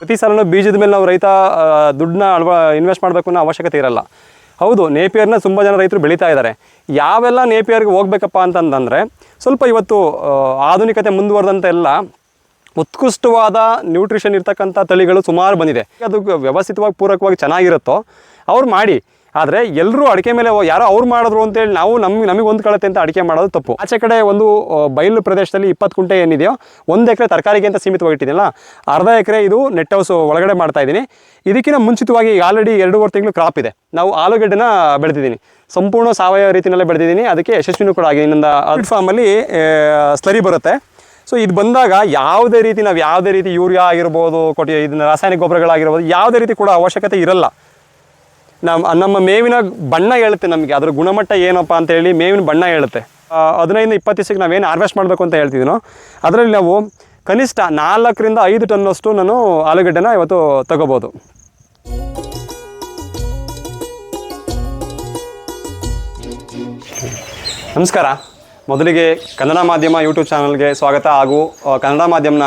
ಪ್ರತಿ ಸಲನೂ ಬೀಜದ ಮೇಲೆ ನಾವು ರೈತ ದುಡ್ಡನ್ನ ಅಳವ ಇನ್ವೆಸ್ಟ್ ಮಾಡಬೇಕು ಅನ್ನೋ ಅವಶ್ಯಕತೆ ಇರಲ್ಲ. ಹೌದು ನೇಪಿಯರ್ನ ತುಂಬ ಜನ ರೈತರು ಬೆಳೀತಾ ಇದ್ದಾರೆ ಯಾವೆಲ್ಲ ನೇಪಿಯರ್ಗೆ ಹೋಗ್ಬೇಕಪ್ಪ ಅಂತಂದರೆ, ಸ್ವಲ್ಪ ಇವತ್ತು ಆಧುನಿಕತೆ ಮುಂದುವರೆದಂತೆ ಎಲ್ಲ ಉತ್ಕೃಷ್ಟವಾದ ನ್ಯೂಟ್ರಿಷನ್ ಇರ್ತಕ್ಕಂಥ ತಳಿಗಳು ಸುಮಾರು ಬಂದಿದೆ. ಅದು ವ್ಯವಸ್ಥಿತವಾಗಿ ಪೂರಕವಾಗಿ ಚೆನ್ನಾಗಿರುತ್ತೋ, ಅವ್ರು ಮಾಡಿ. ಆದರೆ ಎಲ್ಲರೂ ಅಡಿಕೆ ಮೇಲೆ ಯಾರೋ ಅವ್ರು ಮಾಡಿದ್ರು ಅಂತೇಳಿ ನಾವು ನಮ್ಗೆ ನಮಗೆ ಕಳತೆ ಅಂತ ಅಡಿಕೆ ಮಾಡೋದು ತಪ್ಪು. ಆಚೆ ಕಡೆ ಒಂದು ಬಯಲು ಪ್ರದೇಶದಲ್ಲಿ ಇಪ್ಪತ್ತು ಕುಂಟೆ ಏನಿದೆಯೋ, ಒಂದು ಎಕರೆ ತರಕಾರಿಗೆ ಅಂತ ಸೀಮಿತವಾಗಿಟ್ಟಿದ್ದೀನಲ್ಲ ಅರ್ಧ ಎಕರೆ ಇದು ನೆಟ್ ಹೌಸ್ ಒಳಗಡೆ ಮಾಡ್ತಾ ಇದ್ದೀನಿ. ಇದಕ್ಕಿಂತ ಮುಂಚಿತವಾಗಿ ಆಲ್ರೆಡಿ ಎರಡೂವರೆ ತಿಂಗಳು ಕ್ರಾಪ್ ಇದೆ. ನಾವು ಆಲೂಗಡ್ಡೆನ ಬೆಳೆದಿದ್ದೀನಿ. ಸಂಪೂರ್ಣ ಸಾವಯವ ರೀತಿಯಲ್ಲೇ ಬೆಳೆದಿದ್ದೀನಿ. ಅದಕ್ಕೆ ಯಶಸ್ವಿನೂ ಕೂಡ ಆಗಿದೆ. ಇನ್ನೊಂದು ಅಲ್ ಫಾರ್ಮಲ್ಲಿ ಸ್ಲರಿ ಬರುತ್ತೆ. ಸೊ ಇದು ಬಂದಾಗ ಯಾವುದೇ ರೀತಿ ನಾವು ಯಾವುದೇ ರೀತಿ ಯೂರಿಯಾ ಆಗಿರ್ಬೋದು ಕೊಟ್ಟಿ ಇದನ್ನ ರಾಸಾಯನಿಕ ಗೊಬ್ಬರಗಳಾಗಿರ್ಬೋದು, ಯಾವುದೇ ರೀತಿ ಕೂಡ ಅವಶ್ಯಕತೆ ಇರಲ್ಲ. ನಮ್ಮ ನಮ್ಮ ಮೇವಿನ ಬಣ್ಣ ಹೇಳುತ್ತೆ ನಮಗೆ. ಅದರ ಗುಣಮಟ್ಟ ಏನಪ್ಪ ಅಂತ ಹೇಳಿ ಮೇವಿನ ಬಣ್ಣ ಹೇಳುತ್ತೆ. ಹದಿನೈದು ಇಪ್ಪತ್ತು ದಿವಸಕ್ಕೆ ನಾವೇನು ಹಾರ್ವೆಸ್ಟ್ ಮಾಡಬೇಕು ಅಂತ ಹೇಳ್ತಿದ್ದೀನೋ, ಅದರಲ್ಲಿ ನಾವು ಕನಿಷ್ಠ ನಾಲ್ಕರಿಂದ ಐದು ಟನ್ನಷ್ಟು ನಾನು ಆಲೂಗಡ್ಡೆನ ಇವತ್ತು ತಗೋಬೋದು. ನಮಸ್ಕಾರ. ಮೊದಲಿಗೆ ಕನ್ನಡ ಮಾಧ್ಯಮ ಯೂಟ್ಯೂಬ್ ಚಾನಲ್ಗೆ ಸ್ವಾಗತ ಹಾಗೂ ಕನ್ನಡ ಮಾಧ್ಯಮನ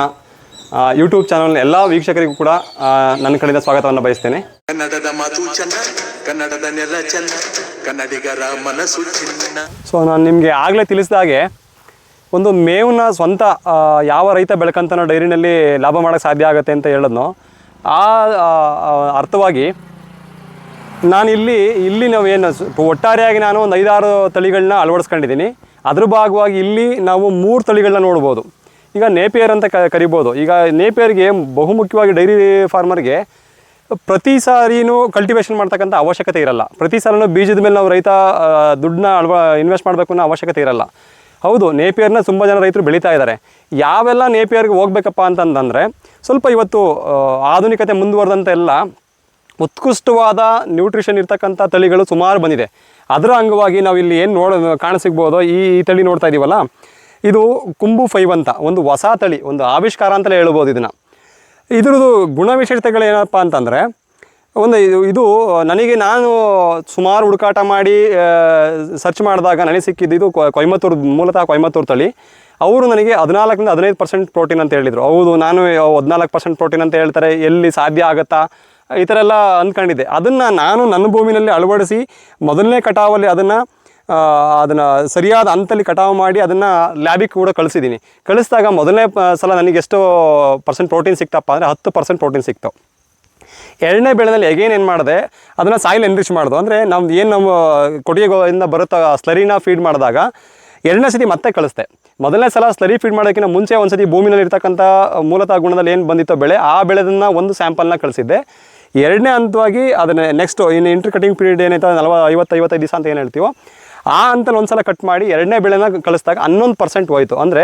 ಯೂಟ್ಯೂಬ್ ಚಾನಲ್ನ ಎಲ್ಲ ವೀಕ್ಷಕರಿಗೂ ಕೂಡ ನನ್ನ ಕಡೆಯಿಂದ ಸ್ವಾಗತವನ್ನು ಬಯಸ್ತೇನೆ. ಕನ್ನಡದ ಮಾತು ಚೆನ್ನ, ಕನ್ನಡದ ನೆಲ ಚೆನ್ನ, ಕನ್ನಡಿಗರ ಮನಸ್ಸು ಚಿನ್ನ. ಸೊ, ನಾನು ನಿಮಗೆ ಆಗಲೇ ತಿಳಿಸಿದಾಗೆ ಒಂದು ಮೇವನ್ನ ಸ್ವಂತ ಯಾವ ರೈತ ಬೆಳ್ಕಂತನೋ ಡೈರಿನಲ್ಲಿ ಲಾಭ ಮಾಡೋಕ್ಕೆ ಸಾಧ್ಯ ಆಗುತ್ತೆ ಅಂತ ಹೇಳಿದ್ನೋ, ಆ ಅರ್ಥವಾಗಿ ನಾನಿಲ್ಲಿ ಇಲ್ಲಿ ನಾವು ಏನು ಒಟ್ಟಾರೆಯಾಗಿ ನಾನು ಒಂದು ಐದಾರು ತಳಿಗಳನ್ನ ಅಳವಡಿಸ್ಕೊಂಡಿದ್ದೀನಿ. ಅದ್ರ ಭಾಗವಾಗಿ ಇಲ್ಲಿ ನಾವು ಮೂರು ತಳಿಗಳನ್ನ ನೋಡ್ಬೋದು. ಈಗ ನೇಪಿಯರ್ ಅಂತ ಕ, ಕರಿಬೋದು. ಈಗ ನೇಪಿಯರ್ಗೆ ಬಹುಮುಖ್ಯವಾಗಿ ಡೈರಿ ಫಾರ್ಮರ್ಗೆ ಪ್ರತಿ ಸಾರಿನೂ ಕಲ್ಟಿವೇಷನ್ ಮಾಡ್ತಕ್ಕಂಥ ಅವಶ್ಯಕತೆ ಇರಲ್ಲ. ಪ್ರತಿ ಸಾರಿನೂ ಬೀಜದ ಮೇಲೆ ನಾವು ರೈತ ದುಡ್ಡನ್ನ ಅಳವ ಇನ್ವೆಸ್ಟ್ ಮಾಡಬೇಕು ಅನ್ನೋ ಅವಶ್ಯಕತೆ ಇರಲ್ಲ. ಹೌದು ನೇಪಿಯರ್ನ ತುಂಬ ಜನ ರೈತರು ಬೆಳೀತಾ ಇದ್ದಾರೆ ಯಾವೆಲ್ಲ ನೇಪಿಯರ್ಗೆ ಹೋಗ್ಬೇಕಪ್ಪ ಅಂತಂದರೆ ಸ್ವಲ್ಪ ಇವತ್ತು ಆಧುನಿಕತೆ ಮುಂದುವರೆದಂಥ ಎಲ್ಲ ಉತ್ಕೃಷ್ಟವಾದ ನ್ಯೂಟ್ರಿಷನ್ ಇರ್ತಕ್ಕಂಥ ತಳಿಗಳು ಸುಮಾರು ಬಂದಿದೆ. ಅದರ ಅಂಗವಾಗಿ ನಾವು ಇಲ್ಲಿ ಏನು ನೋಡ, ಕಾಣಸಿಗ್ಬೋದು ಈ ತಳಿ ನೋಡ್ತಾ ಇದ್ದೀವಲ್ಲ ಇದು ಕುಂಬು ಫೈವ್ ಅಂತ, ಒಂದು ಹೊಸ ತಳಿ, ಒಂದು ಆವಿಷ್ಕಾರ ಅಂತಲೇ ಹೇಳ್ಬೋದು ಇದನ್ನು. ಇದ್ರದ್ದು ಗುಣವಿಶೇಷತೆಗಳು ಏನಪ್ಪ ಅಂತಂದರೆ, ಒಂದು ಇದು ಇದು, ನನಗೆ ನಾನು ಸುಮಾರು ಹುಡುಕಾಟ ಮಾಡಿ ಸರ್ಚ್ ಮಾಡಿದಾಗ ನನಗೆ ಸಿಕ್ಕಿದ್ದು ಇದು ಕೊಯಮತ್ತೂರು ಮೂಲತಃ ಕೊಯಮತ್ತೂರು ತಳಿ. ಅವರು ನನಗೆ ಹದಿನಾಲ್ಕರಿಂದ ಹದಿನೈದು ಪರ್ಸೆಂಟ್ ಪ್ರೋಟೀನ್ ಅಂತ ಹೇಳಿದರು. ಹೌದು, ನಾನು ಹದಿನಾಲ್ಕು ಪರ್ಸೆಂಟ್ ಪ್ರೋಟೀನ್ ಅಂತ ಹೇಳ್ತಾರೆ, ಎಲ್ಲಿ ಸಾಧ್ಯ ಆಗುತ್ತಾ? ಈ ಥರ ಎಲ್ಲ ಅಂದ್ಕೊಂಡಿದ್ದೆ. ಅದನ್ನು ನಾನು ನನ್ನ ಭೂಮಿನಲ್ಲಿ ಅಳವಡಿಸಿ, ಮೊದಲನೇ ಕಟಾವಲ್ಲಿ ಅದನ್ನು ಅದನ್ನು ಸರಿಯಾದ ಹಂತಲ್ಲಿ ಕಟಾವು ಮಾಡಿ ಅದನ್ನು ಲ್ಯಾಬಿಗೆ ಕೂಡ ಕಳಿಸಿದ್ದೀನಿ ಕಳಿಸಿದಾಗ ಮೊದಲನೇ ಸಲ ನನಗೆ ಎಷ್ಟು ಪರ್ಸೆಂಟ್ ಪ್ರೋಟೀನ್ ಸಿಕ್ತಪ್ಪ ಅಂದರೆ ಹತ್ತು ಪರ್ಸೆಂಟ್ ಪ್ರೋಟೀನ್ ಸಿಕ್ತು. ಎರಡನೇ ಬೆಳೆದಲ್ಲಿ ಎಗೇನ್ ಏನು ಮಾಡಿದೆ, ಅದನ್ನು ಸಾಯಿಲ್ ಎನ್ರಿಚ್ ಮಾಡೋದು. ಅಂದರೆ ನಮ್ದು ಏನು ನಮ್ಮ ಕೊಟ್ಟಿಗೆಯಿಂದ ಬರುತ್ತೋ ಸ್ಲರಿನ ಫೀಡ್ ಮಾಡಿದಾಗ ಎರಡನೇ ಸತಿ ಮತ್ತೆ ಕಳಿಸ್ದೆ. ಮೊದಲನೇ ಸಲ ಸ್ಲರಿ ಫೀಡ್ ಮಾಡೋಕ್ಕಿಂತ ಮುಂಚೆ ಒಂದು ಸತಿ ಭೂಮಿನಲ್ಲಿ ಇರ್ತಕ್ಕಂಥ ಮೂಲತಃ ಗುಣದಲ್ಲಿ ಏನು ಬಂದಿತ್ತೋ ಬೆಳೆ, ಆ ಬೆಳೆದನ್ನು ಒಂದು ಸ್ಯಾಂಪಲ್ನ ಕಳಿಸಿದ್ದೆ. ಎರಡನೇ ಹಂತವಾಗಿ ಅದನ್ನ ನೆಕ್ಸ್ಟು ಇನ್ನು ಇಂಟರ್ ಕಟಿಂಗ್ ಪೀರಿಯಡ್ ಏನೈತೆ ನಲ್ವ ಐವತ್ತು ಐವತ್ತೈದು ದಿವಸ ಅಂತ ಏನು ಹೇಳ್ತೀವೋ ಆ ಹಂತಲ್ಲಿ ಒಂದ್ಸಲ ಕಟ್ ಮಾಡಿ ಎರಡನೇ ಬೆಳೆನ ಕಳಿಸಿದಾಗ ಹನ್ನೊಂದು ಪರ್ಸೆಂಟ್ ಹೋಯಿತು. ಅಂದರೆ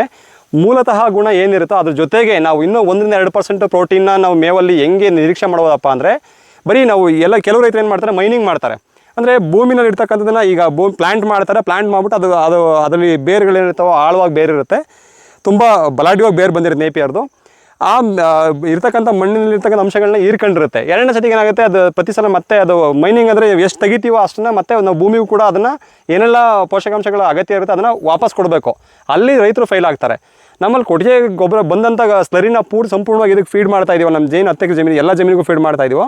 ಮೂಲತಃ ಗುಣ ಏನಿರುತ್ತೋ ಅದ್ರ ಜೊತೆಗೆ ನಾವು ಇನ್ನೂ ಒಂದರಿಂದ ಎರಡು ಪರ್ಸೆಂಟ್ ಪ್ರೋಟೀನ್ನ ನಾವು ಮೇವಲ್ಲಿ ಹೆಂಗೆ ನಿರೀಕ್ಷೆ ಮಾಡೋದಪ್ಪ ಅಂದರೆ ಬರೀ ನಾವು ಎಲ್ಲ ಕೆಲವು ರೈತರು ಏನು ಮಾಡ್ತಾರೆ? ಮೈನಿಂಗ್ ಮಾಡ್ತಾರೆ. ಅಂದರೆ ಭೂಮಿನಲ್ಲಿ ಇರ್ತಕ್ಕಂಥದ್ದನ್ನು ಈಗ ಭೂಮಿ ಪ್ಲ್ಯಾಂಟ್ ಮಾಡ್ತಾರೆ ಪ್ಲ್ಯಾಂಟ್ ಮಾಡಿಬಿಟ್ಟು ಅದು ಅದು, ಅದರಲ್ಲಿ ಬೇರುಗಳೇನಿರ್ತಾವೋ ಆಳವಾಗಿ ಬೇರಿರುತ್ತೆ. ತುಂಬ ಬಲಾಢ್ಯವಾಗಿ ಬೇರು ಬಂದಿರುತ್ತೆ ನೇಪಿಯರ್ದು ಆ ಇರ್ತಕ್ಕಂಥ ಮಣ್ಣಿನಲ್ಲಿ ಇರ್ತಕ್ಕಂಥ ಅಂಶಗಳನ್ನ ಹೀರ್ಕೊಂಡಿರುತ್ತೆ. ಎರಡನೇ ಸತಿಗೆ ಏನಾಗುತ್ತೆ, ಅದು ಪ್ರತಿ ಸಲ ಮತ್ತೆ ಅದು ಮೈನಿಂಗ್ ಅಂದರೆ ಎಷ್ಟು ತೆಗಿತೀವೋ ಅಷ್ಟನ್ನ ಮತ್ತೆ ನಾವು ಭೂಮಿಗೂ ಕೂಡ ಅದನ್ನು ಏನೆಲ್ಲ ಪೋಷಕಾಂಶಗಳ ಅಗತ್ಯ ಇರುತ್ತೆ ಅದನ್ನು ವಾಪಸ್ ಕೊಡಬೇಕು. ಅಲ್ಲಿ ರೈತರು ಫೈಲ್ ಆಗ್ತಾರೆ. ನಮ್ಮಲ್ಲಿ ಕೊಟ್ಟಿಗೆ ಗೊಬ್ಬರ ಬಂದಂಥ ಸ್ಲರಿನ ಪೂರ್ತಿ ಸಂಪೂರ್ಣವಾಗಿ ಇದಕ್ಕೆ ಫೀಡ್ ಮಾಡ್ತಾ ಇದೀವೋ ನಮ್ಮ ಜೇನು ಹತ್ತಕ್ಕೆ ಜಮೀನು ಎಲ್ಲ ಜಮೀನಿಗೂ ಫೀಡ್ ಮಾಡ್ತಾ ಇದೀವೋ,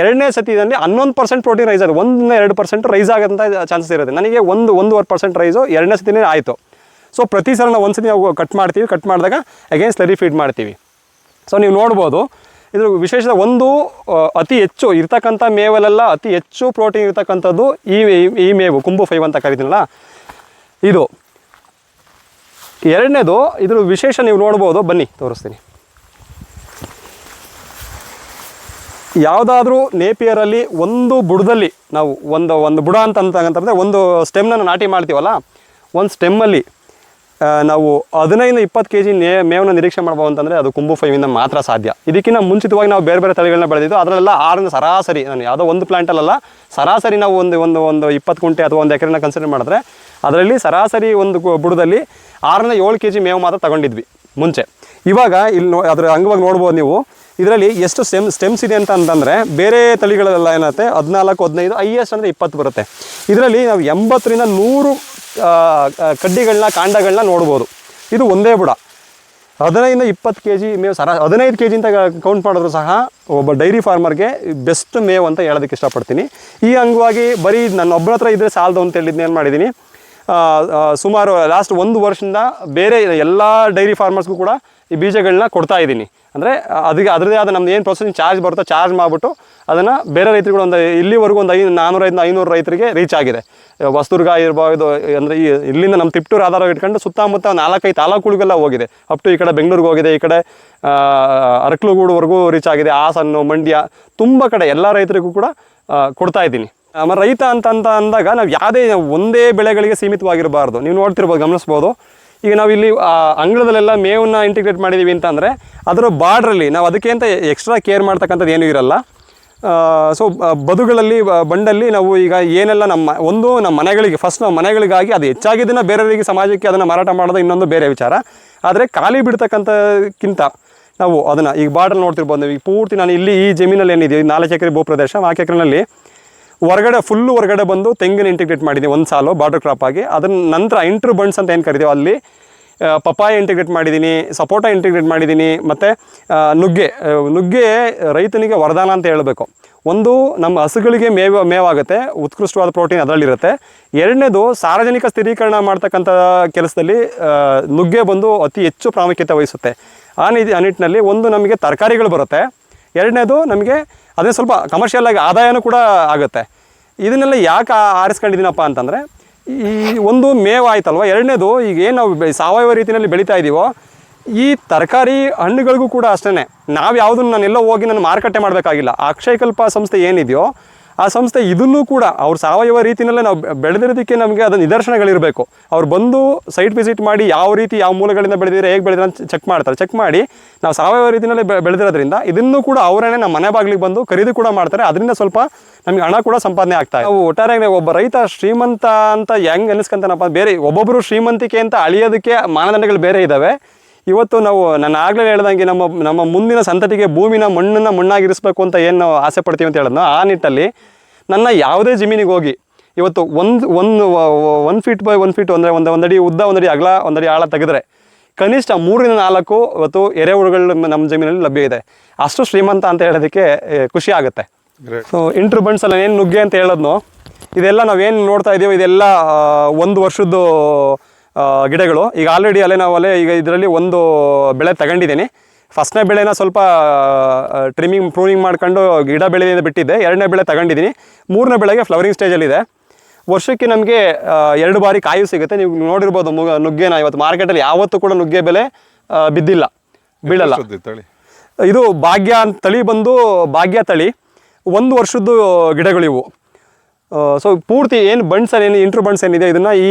ಎರಡನೇ ಸತಿಯಲ್ಲಿ ಹನ್ನೊಂದು ಪರ್ಸೆಂಟ್ ಪ್ರೋಟೀನ್ ರೈಸ್ ಆಗುತ್ತೆ ಒಂದನ್ನ ಎರಡು ಪರ್ಸೆಂಟ್ ರೈಸ್ ಆಗೋಂಥ ಚಾನ್ಸಸ್ ಇರುತ್ತೆ. ನನಗೆ ಒಂದು, ಒಂದೂವರೆ ಪರ್ಸೆಂಟ್ ರೈಸು ಎರಡನೇ ಸತಿನೇ ಆಯಿತು. ಸೊ ಪ್ರತಿ ಸಲ ಒಂದು ಸತಿ ನಾವು ಕಟ್ ಮಾಡ್ತೀವಿ ಕಟ್ ಮಾಡಿದಾಗ ಅಗೇನ್ ಸ್ಲರಿ ಫೀಡ್ ಮಾಡ್ತೀವಿ. ಸೊ ನೀವು ನೋಡ್ಬೋದು, ಇದ್ರ ವಿಶೇಷ ಒಂದು ಅತಿ ಹೆಚ್ಚು ಇರ್ತಕ್ಕಂಥ ಮೇವಲೆಲ್ಲ ಅತಿ ಹೆಚ್ಚು ಪ್ರೋಟೀನ್ ಇರ್ತಕ್ಕಂಥದ್ದು ಈ ಈ- ಮೇವು, ಕುಂಬು ಫೈವ್ ಅಂತ ಕರಿತೀನಲ್ಲ, ಇದು. ಎರಡನೇದು, ಇದ್ರ ವಿಶೇಷ ನೀವು ನೋಡ್ಬೋದು, ಬನ್ನಿ, ತೋರಿಸ್ತೀನಿ. ಯಾವುದಾದ್ರೂ ನೇಪಿಯರಲ್ಲಿ ಒಂದು ಬುಡದಲ್ಲಿ ನಾವು ಒಂದು ಒಂದು ಬುಡ ಅಂತ ಅಂತಂತಂದರೆ ಒಂದು ಸ್ಟೆಮ್ನ ನಾಟಿ ಮಾಡ್ತೀವಲ್ಲ, ಒಂದು ಸ್ಟೆಮ್ಮಲ್ಲಿ ನಾವು ಹದಿನೈದು ಇಪ್ಪತ್ತು ಕೆ ಜಿ ಮೇವನ್ನ ನಿರೀಕ್ಷೆ ಮಾಡ್ಬೋದು ಅಂತಂದರೆ ಅದು ಕುಂಬು ಫೈವಿಂದ ಮಾತ್ರ ಸಾಧ್ಯ. ಇದಕ್ಕಿಂತ ಮುಂಚಿತವಾಗಿ ನಾವು ಬೇರೆ ಬೇರೆ ತಳಿಗಳನ್ನ ಬೆಳೆದಿದ್ದು, ಅದರಲ್ಲೆಲ್ಲ ಆರನ್ನು ಸರಾಸರಿ, ನಾನು ಯಾವುದೋ ಒಂದು ಪ್ಲಾಂಟಲ್ಲ ಸರಾಸರಿ ನಾವು ಒಂದು ಒಂದು ಒಂದು ಇಪ್ಪತ್ತು ಕುಂಟೆ ಅಥವಾ ಒಂದು ಎಕರೆನ ಕನ್ಸಿಡರ್ ಮಾಡಿದ್ರೆ ಅದರಲ್ಲಿ ಸರಾಸರಿ ಒಂದು ಬುಡದಲ್ಲಿ ಆರರಿಂದ ಏಳು ಕೆ ಜಿ ಮೇವು ಮಾತ್ರ ತಗೊಂಡಿದ್ವಿ ಮುಂಚೆ. ಇವಾಗ ಇಲ್ಲಿ ನೋ, ಅದರ ಅಂಗವಾಗಿ ನೋಡ್ಬೋದು ನೀವು, ಇದರಲ್ಲಿ ಎಷ್ಟು ಸ್ಟೆಮ್ ಸ್ಟೆಮ್ಸ್ ಇದೆ ಅಂತ ಅಂತಂದರೆ ಬೇರೆ ತಳಿಗಳೆಲ್ಲ ಏನಾಗುತ್ತೆ, ಹದಿನಾಲ್ಕು, ಹದಿನೈದು ಹೈಯೆಸ್ಟ್ ಅಂದರೆ ಇಪ್ಪತ್ತು ಬರುತ್ತೆ. ಇದರಲ್ಲಿ ನಾವು ಎಂಬತ್ತರಿಂದ ನೂರು ಕಡ್ಡಿಗಳನ್ನ, ಕಾಂಡಗಳನ್ನ ನೋಡ್ಬೋದು. ಇದು ಒಂದೇ ಬುಡ. ಹದಿನೈದಿಂದ ಇಪ್ಪತ್ತು ಕೆ ಜಿ ಮೇವು ಸರ, ಹದಿನೈದು ಕೆ ಜಿ ಅಂತ ಕೌಂಟ್ ಮಾಡಿದ್ರು ಸಹ ಒಬ್ಬ ಡೈರಿ ಫಾರ್ಮರ್ಗೆ ಬೆಸ್ಟ್ ಮೇವು ಅಂತ ಹೇಳೋದಕ್ಕೆ ಇಷ್ಟಪಡ್ತೀನಿ. ಈ ಅಂಗವಾಗಿ ಬರೀ ನನ್ನ ಒಬ್ಬರ ಹತ್ರ ಇದ್ದರೆ ಸಾಲದು ಅಂತ ಹೇಳಿದ್ನ ಏನು ಮಾಡಿದ್ದೀನಿ ಸುಮಾರು ಲಾಸ್ಟ್ ಒಂದು ವರ್ಷದಿಂದ ಬೇರೆ ಎಲ್ಲ ಡೈರಿ ಫಾರ್ಮರ್ಸ್ಗೂ ಕೂಡ ಈ ಬೀಜಗಳನ್ನ ಕೊಡ್ತಾ ಇದ್ದೀನಿ. ಅಂದರೆ ಅದಕ್ಕೆ ಅದರದೇ ಆದ ನಮ್ದು ಏನು ಪ್ರೊಸೆಸಿಂಗ್ ಚಾರ್ಜ್ ಬರುತ್ತೋ ಚಾರ್ಜ್ ಮಾಡಿಬಿಟ್ಟು ಅದನ್ನು ಬೇರೆ ರೈತರುಗಳು ಒಂದು ಇಲ್ಲಿವರೆಗೂ ಒಂದು ಐದು ನಾನ್ನೂರೈದು ಐನೂರು ರೈತರಿಗೆ ರೀಚ್ ಆಗಿದೆ. ಹೊಸದುರ್ಗ ಇರ್ಬೋದು ಅಂದರೆ ಈ, ಇಲ್ಲಿಂದ ನಮ್ಮ ತಿಪ್ಟೂರು ಆಧಾರ ಇಟ್ಕೊಂಡು ಸುತ್ತಮುತ್ತ ನಾಲ್ಕೈದು ತಾಲೂಕುಗಳಿಗೆಲ್ಲ ಹೋಗಿದೆ. ಅಪ್ ಟು ಈ ಕಡೆ ಬೆಂಗಳೂರಿಗೆ ಹೋಗಿದೆ, ಈ ಕಡೆ ಅರಕ್ಲುಗೂಡುವರೆಗೂ ರೀಚ್ ಆಗಿದೆ, ಹಾಸನ್ನು, ಮಂಡ್ಯ, ತುಂಬ ಕಡೆ ಎಲ್ಲ ರೈತರಿಗೂ ಕೂಡ ಕೊಡ್ತಾ ಇದ್ದೀನಿ. ರೈತ ಅಂತ ಅಂತ ಅಂದಾಗ ನಾವು ಯಾವುದೇ ಒಂದೇ ಬೆಳೆಗಳಿಗೆ ಸೀಮಿತವಾಗಿರಬಾರ್ದು. ನೀವು ನೋಡ್ತಿರ್ಬೋದು, ಗಮನಿಸ್ಬೋದು. ಈಗ ನಾವು ಇಲ್ಲಿ ಅಂಗಳದಲ್ಲೆಲ್ಲ ಮೇವನ್ನು ಇಂಟಿಗ್ರೇಟ್ ಮಾಡಿದ್ದೀವಿ ಅಂತಂದರೆ ಅದರ ಬಾರ್ಡ್ರಲ್ಲಿ ನಾವು ಅದಕ್ಕೆ ಅಂತ ಎಕ್ಸ್ಟ್ರಾ ಕೇರ್ ಮಾಡ್ತಕ್ಕಂಥದ್ದು ಏನೂ ಇರಲ್ಲ. ಸೊ ಬದುಗಳಲ್ಲಿ ಬಂಡಲ್ಲಿ ನಾವು ಈಗ ಏನೆಲ್ಲ ನಮ್ಮ, ಒಂದು ನಮ್ಮ ಮನೆಗಳಿಗೆ ಫಸ್ಟ್ ನಮ್ಮ ಮನೆಗಳಿಗಾಗಿ ಅದು ಹೆಚ್ಚಾಗಿದ್ದನ್ನು ಬೇರೆಯವರಿಗೆ ಸಮಾಜಕ್ಕೆ ಅದನ್ನು ಮಾರಾಟ ಮಾಡೋದು ಇನ್ನೊಂದು ಬೇರೆ ವಿಚಾರ. ಆದರೆ ಖಾಲಿ ಬಿಡ್ತಕ್ಕಂಥಕ್ಕಿಂತ ನಾವು ಅದನ್ನು ಈಗ ಬಾರ್ಡರ್ ನೋಡ್ತಿರ್ಬೋದು ಈಗ ಪೂರ್ತಿ ನಾನು ಇಲ್ಲಿ ಈ ಜಮೀನಲ್ಲಿ ಏನಿದೆ? ನಾಲ್ಕು ಎಕರೆ ಭೂಪ್ರದೇಶ, ನಾಲ್ಕು ಎಕರೆನಲ್ಲಿ ಹೊರಗಡೆ ಫುಲ್ಲು ಹೊರಗಡೆ ಬಂದು ತೆಂಗಿನ ಇಂಟಿಗ್ರೇಟ್ ಮಾಡಿದ್ದೀನಿ ಒಂದು ಸಾಲು ಬಾರ್ಡರ್ ಕ್ರಾಪ್ ಆಗಿ. ಅದನ್ನ ನಂತರ ಇಂಟ್ರ್ ಬಂಡ್ಸ್ ಅಂತ ಏನು ಕರಿತೀವಿ ಅಲ್ಲಿ ಪಪಾಯ ಇಂಟಿಗ್ರೇಟ್ ಮಾಡಿದ್ದೀನಿ ಸಪೋಟ ಇಂಟಿಗ್ರೇಟ್ ಮಾಡಿದ್ದೀನಿ ಮತ್ತು ನುಗ್ಗೆ ನುಗ್ಗೆ ರೈತನಿಗೆ ವರದಾನ ಅಂತ ಹೇಳಬೇಕು. ಒಂದು, ನಮ್ಮ ಹಸುಗಳಿಗೆ ಮೇವು, ಮೇವಾಗುತ್ತೆ, ಉತ್ಕೃಷ್ಟವಾದ ಪ್ರೋಟೀನ್ ಅದರಲ್ಲಿರುತ್ತೆ. ಎರಡನೇದು ಸಾರ್ವಜನಿಕ ಸ್ಥಿರೀಕರಣ ಮಾಡ್ತಕ್ಕಂಥ ಕೆಲಸದಲ್ಲಿ ನುಗ್ಗೆ ಬಂದು ಅತಿ ಹೆಚ್ಚು ಪ್ರಾಮುಖ್ಯತೆ ವಹಿಸುತ್ತೆ. ಆ ನಿಧಿ, ಆ ನಿಟ್ಟಿನಲ್ಲಿ ಒಂದು ನಮಗೆ ತರಕಾರಿಗಳು ಬರುತ್ತೆ. ಎರಡನೇದು, ನಮಗೆ ಅದೇ ಸ್ವಲ್ಪ ಕಮರ್ಷಿಯಲ್ ಆಗಿ ಆದಾಯನೂ ಕೂಡ ಆಗುತ್ತೆ. ಇದನ್ನೆಲ್ಲ ಯಾಕೆ ಆರಿಸ್ಕೊಂಡಿದ್ದೀನಪ್ಪ ಅಂತಂದರೆ, ಈ ಒಂದು ಮೇವು ಆಯ್ತಲ್ವ ಎರಡನೇದು, ಈಗ ಏನು ನಾವು ಸಾವಯವ ರೀತಿಯಲ್ಲಿ ಬೆಳೀತಾ ಇದ್ದೀವೋ ಈ ತರಕಾರಿ ಹಣ್ಣುಗಳಿಗೂ ಕೂಡ ಅಷ್ಟೇ ನಾವು ಯಾವುದನ್ನು ನಾನೆಲ್ಲೋ ಹೋಗಿ ನಾನು ಮಾರುಕಟ್ಟೆ ಮಾಡಬೇಕಾಗಿಲ್ಲ. ಅಕ್ಷಯಕಲ್ಪ ಸಂಸ್ಥೆ ಏನಿದೆಯೋ ಆ ಸಂಸ್ಥೆ ಇದನ್ನೂ ಕೂಡ ಅವ್ರು ಸಾವಯವ ರೀತಿಯಲ್ಲೇ ನಾವು ಬೆಳೆದಿರೋದಕ್ಕೆ ನಮಗೆ ಅದು ನಿದರ್ಶನಗಳಿರಬೇಕು. ಅವ್ರು ಬಂದು ಸೈಟ್ ವಿಸಿಟ್ ಮಾಡಿ ಯಾವ ರೀತಿ ಯಾವ ಮೂಲಗಳಿಂದ ಬೆಳೆದಿದ್ರೆ ಹೇಗೆ ಬೆಳೆದಿರೋ ಅಂತ ಚೆಕ್ ಮಾಡ್ತಾರೆ. ಚೆಕ್ ಮಾಡಿ ನಾವು ಸಾವಯವ ರೀತಿಯಲ್ಲೇ ಬೆಳೆದಿರೋದ್ರಿಂದ ಇದನ್ನು ಕೂಡ ಅವರೇನೆ ನಮ್ಮ ಮನೆ ಬಾಗಿಲಿಗೆ ಬಂದು ಖರೀದಿ ಕೂಡ ಮಾಡ್ತಾರೆ. ಅದರಿಂದ ಸ್ವಲ್ಪ ನಮಗೆ ಹಣ ಕೂಡ ಸಂಪಾದನೆ ಆಗ್ತಾ ಇದೆ. ಒಟ್ಟಾರೆ ಒಬ್ಬ ರೈತ ಶ್ರೀಮಂತ ಅಂತ ಹೆಂಗೆ ಅನಿಸ್ಕೊಂತಾನಪ್ಪ ಬೇರೆ ಒಬ್ಬೊಬ್ಬರು ಶ್ರೀಮಂತಿಕೆ ಅಂತ ಅಳಿಯೋದಕ್ಕೆ ಮಾನದಂಡಗಳು ಬೇರೆ ಇದ್ದಾವೆ ಇವತ್ತು ನಾವು ನಾನು ಆಗಲೇ ಹೇಳ್ದಂಗೆ ನಮ್ಮ ನಮ್ಮ ಮುಂದಿನ ಸಂತತಿಗೆ ಭೂಮಿನ ಮಣ್ಣನ್ನು ಮಣ್ಣಾಗಿರಿಸಬೇಕು ಅಂತ ಏನು ನಾವು ಆಸೆ ಪಡ್ತೀವಿ ಅಂತ ಹೇಳಿದ್ನೋ ಆ ನಿಟ್ಟಲ್ಲಿ ನನ್ನ ಯಾವುದೇ ಜಮೀನಿಗೆ ಹೋಗಿ ಇವತ್ತು ಒಂದು ಒಂದು one feet by one feet ಅಂದರೆ ಒಂದು ಒಂದಡಿ ಉದ್ದ ಒಂದಡಿ ಅಗಲ ಒಂದಡಿ ಆಳ ತೆಗೆದ್ರೆ ಕನಿಷ್ಠ ಮೂರರಿಂದ ನಾಲ್ಕು ಇವತ್ತು ಎರೆಹುಳುಗಳು ನಮ್ಮ ಜಮೀನಲ್ಲಿ ಲಭ್ಯ ಇದೆ. ಅಷ್ಟು ಶ್ರೀಮಂತ ಅಂತ ಹೇಳೋದಕ್ಕೆ ಖುಷಿ ಆಗುತ್ತೆ. ಸೊ ಇಂಟ್ರ್ ಬಂಡ್ಸಲ್ಲ ಅಲ್ಲ ಏನು ನುಗ್ಗೆ ಅಂತ ಹೇಳೋದ್ನು ಇದೆಲ್ಲ ನಾವೇನು ನೋಡ್ತಾ ಇದ್ದೀವಿ ಇದೆಲ್ಲ ಒಂದು ವರ್ಷದ್ದು ಗಿಡಗಳು. ಈಗ ಆಲ್ರೆಡಿ ಅಲ್ಲೇ ನಾವು ಅಲ್ಲೇ ಈಗ ಇದರಲ್ಲಿ ಒಂದು ಬೆಳೆ ತಗೊಂಡಿದ್ದೀನಿ. ಫಸ್ಟ್ನೇ ಬೆಳೆನ ಸ್ವಲ್ಪ ಟ್ರಿಮ್ಮಿಂಗ್ ಪ್ರೂನಿಂಗ್ ಮಾಡ್ಕೊಂಡು ಗಿಡ ಬೆಳೆಯಿಂದ ಬಿಟ್ಟಿದ್ದೆ. ಎರಡನೇ ಬೆಳೆ ತಗೊಂಡಿದ್ದೀನಿ. ಮೂರನೇ ಬೆಳೆಗೆ ಫ್ಲವರಿಂಗ್ ಸ್ಟೇಜಲ್ಲಿದೆ ವರ್ಷಕ್ಕೆ ನಮಗೆ ಎರಡು ಬಾರಿ ಕಾಯು ಸಿಗುತ್ತೆ. ನೀವು ನೋಡಿರ್ಬೋದು ಮುಗ ನುಗ್ಗೆನ ಇವತ್ತು ಮಾರ್ಕೆಟಲ್ಲಿ ಯಾವತ್ತೂ ಕೂಡ ನುಗ್ಗೆ ಬೆಲೆ ಬಿದ್ದಿಲ್ಲ ಬೀಳಲ್ಲ. ಇದು ಭಾಗ್ಯ ಅಂತ ತಳಿ ಬಂದು ಭಾಗ್ಯ ತಳಿ. ಒಂದು ವರ್ಷದ್ದು ಗಿಡಗಳಿವು. ಇವು ಸೊ ಪೂರ್ತಿ ಏನು ಬಣ್ಸ್ ಏನು ಇಂಟ್ರ್ ಬಣ್ಸ್ ಏನಿದೆ, ಇದನ್ನು ಈ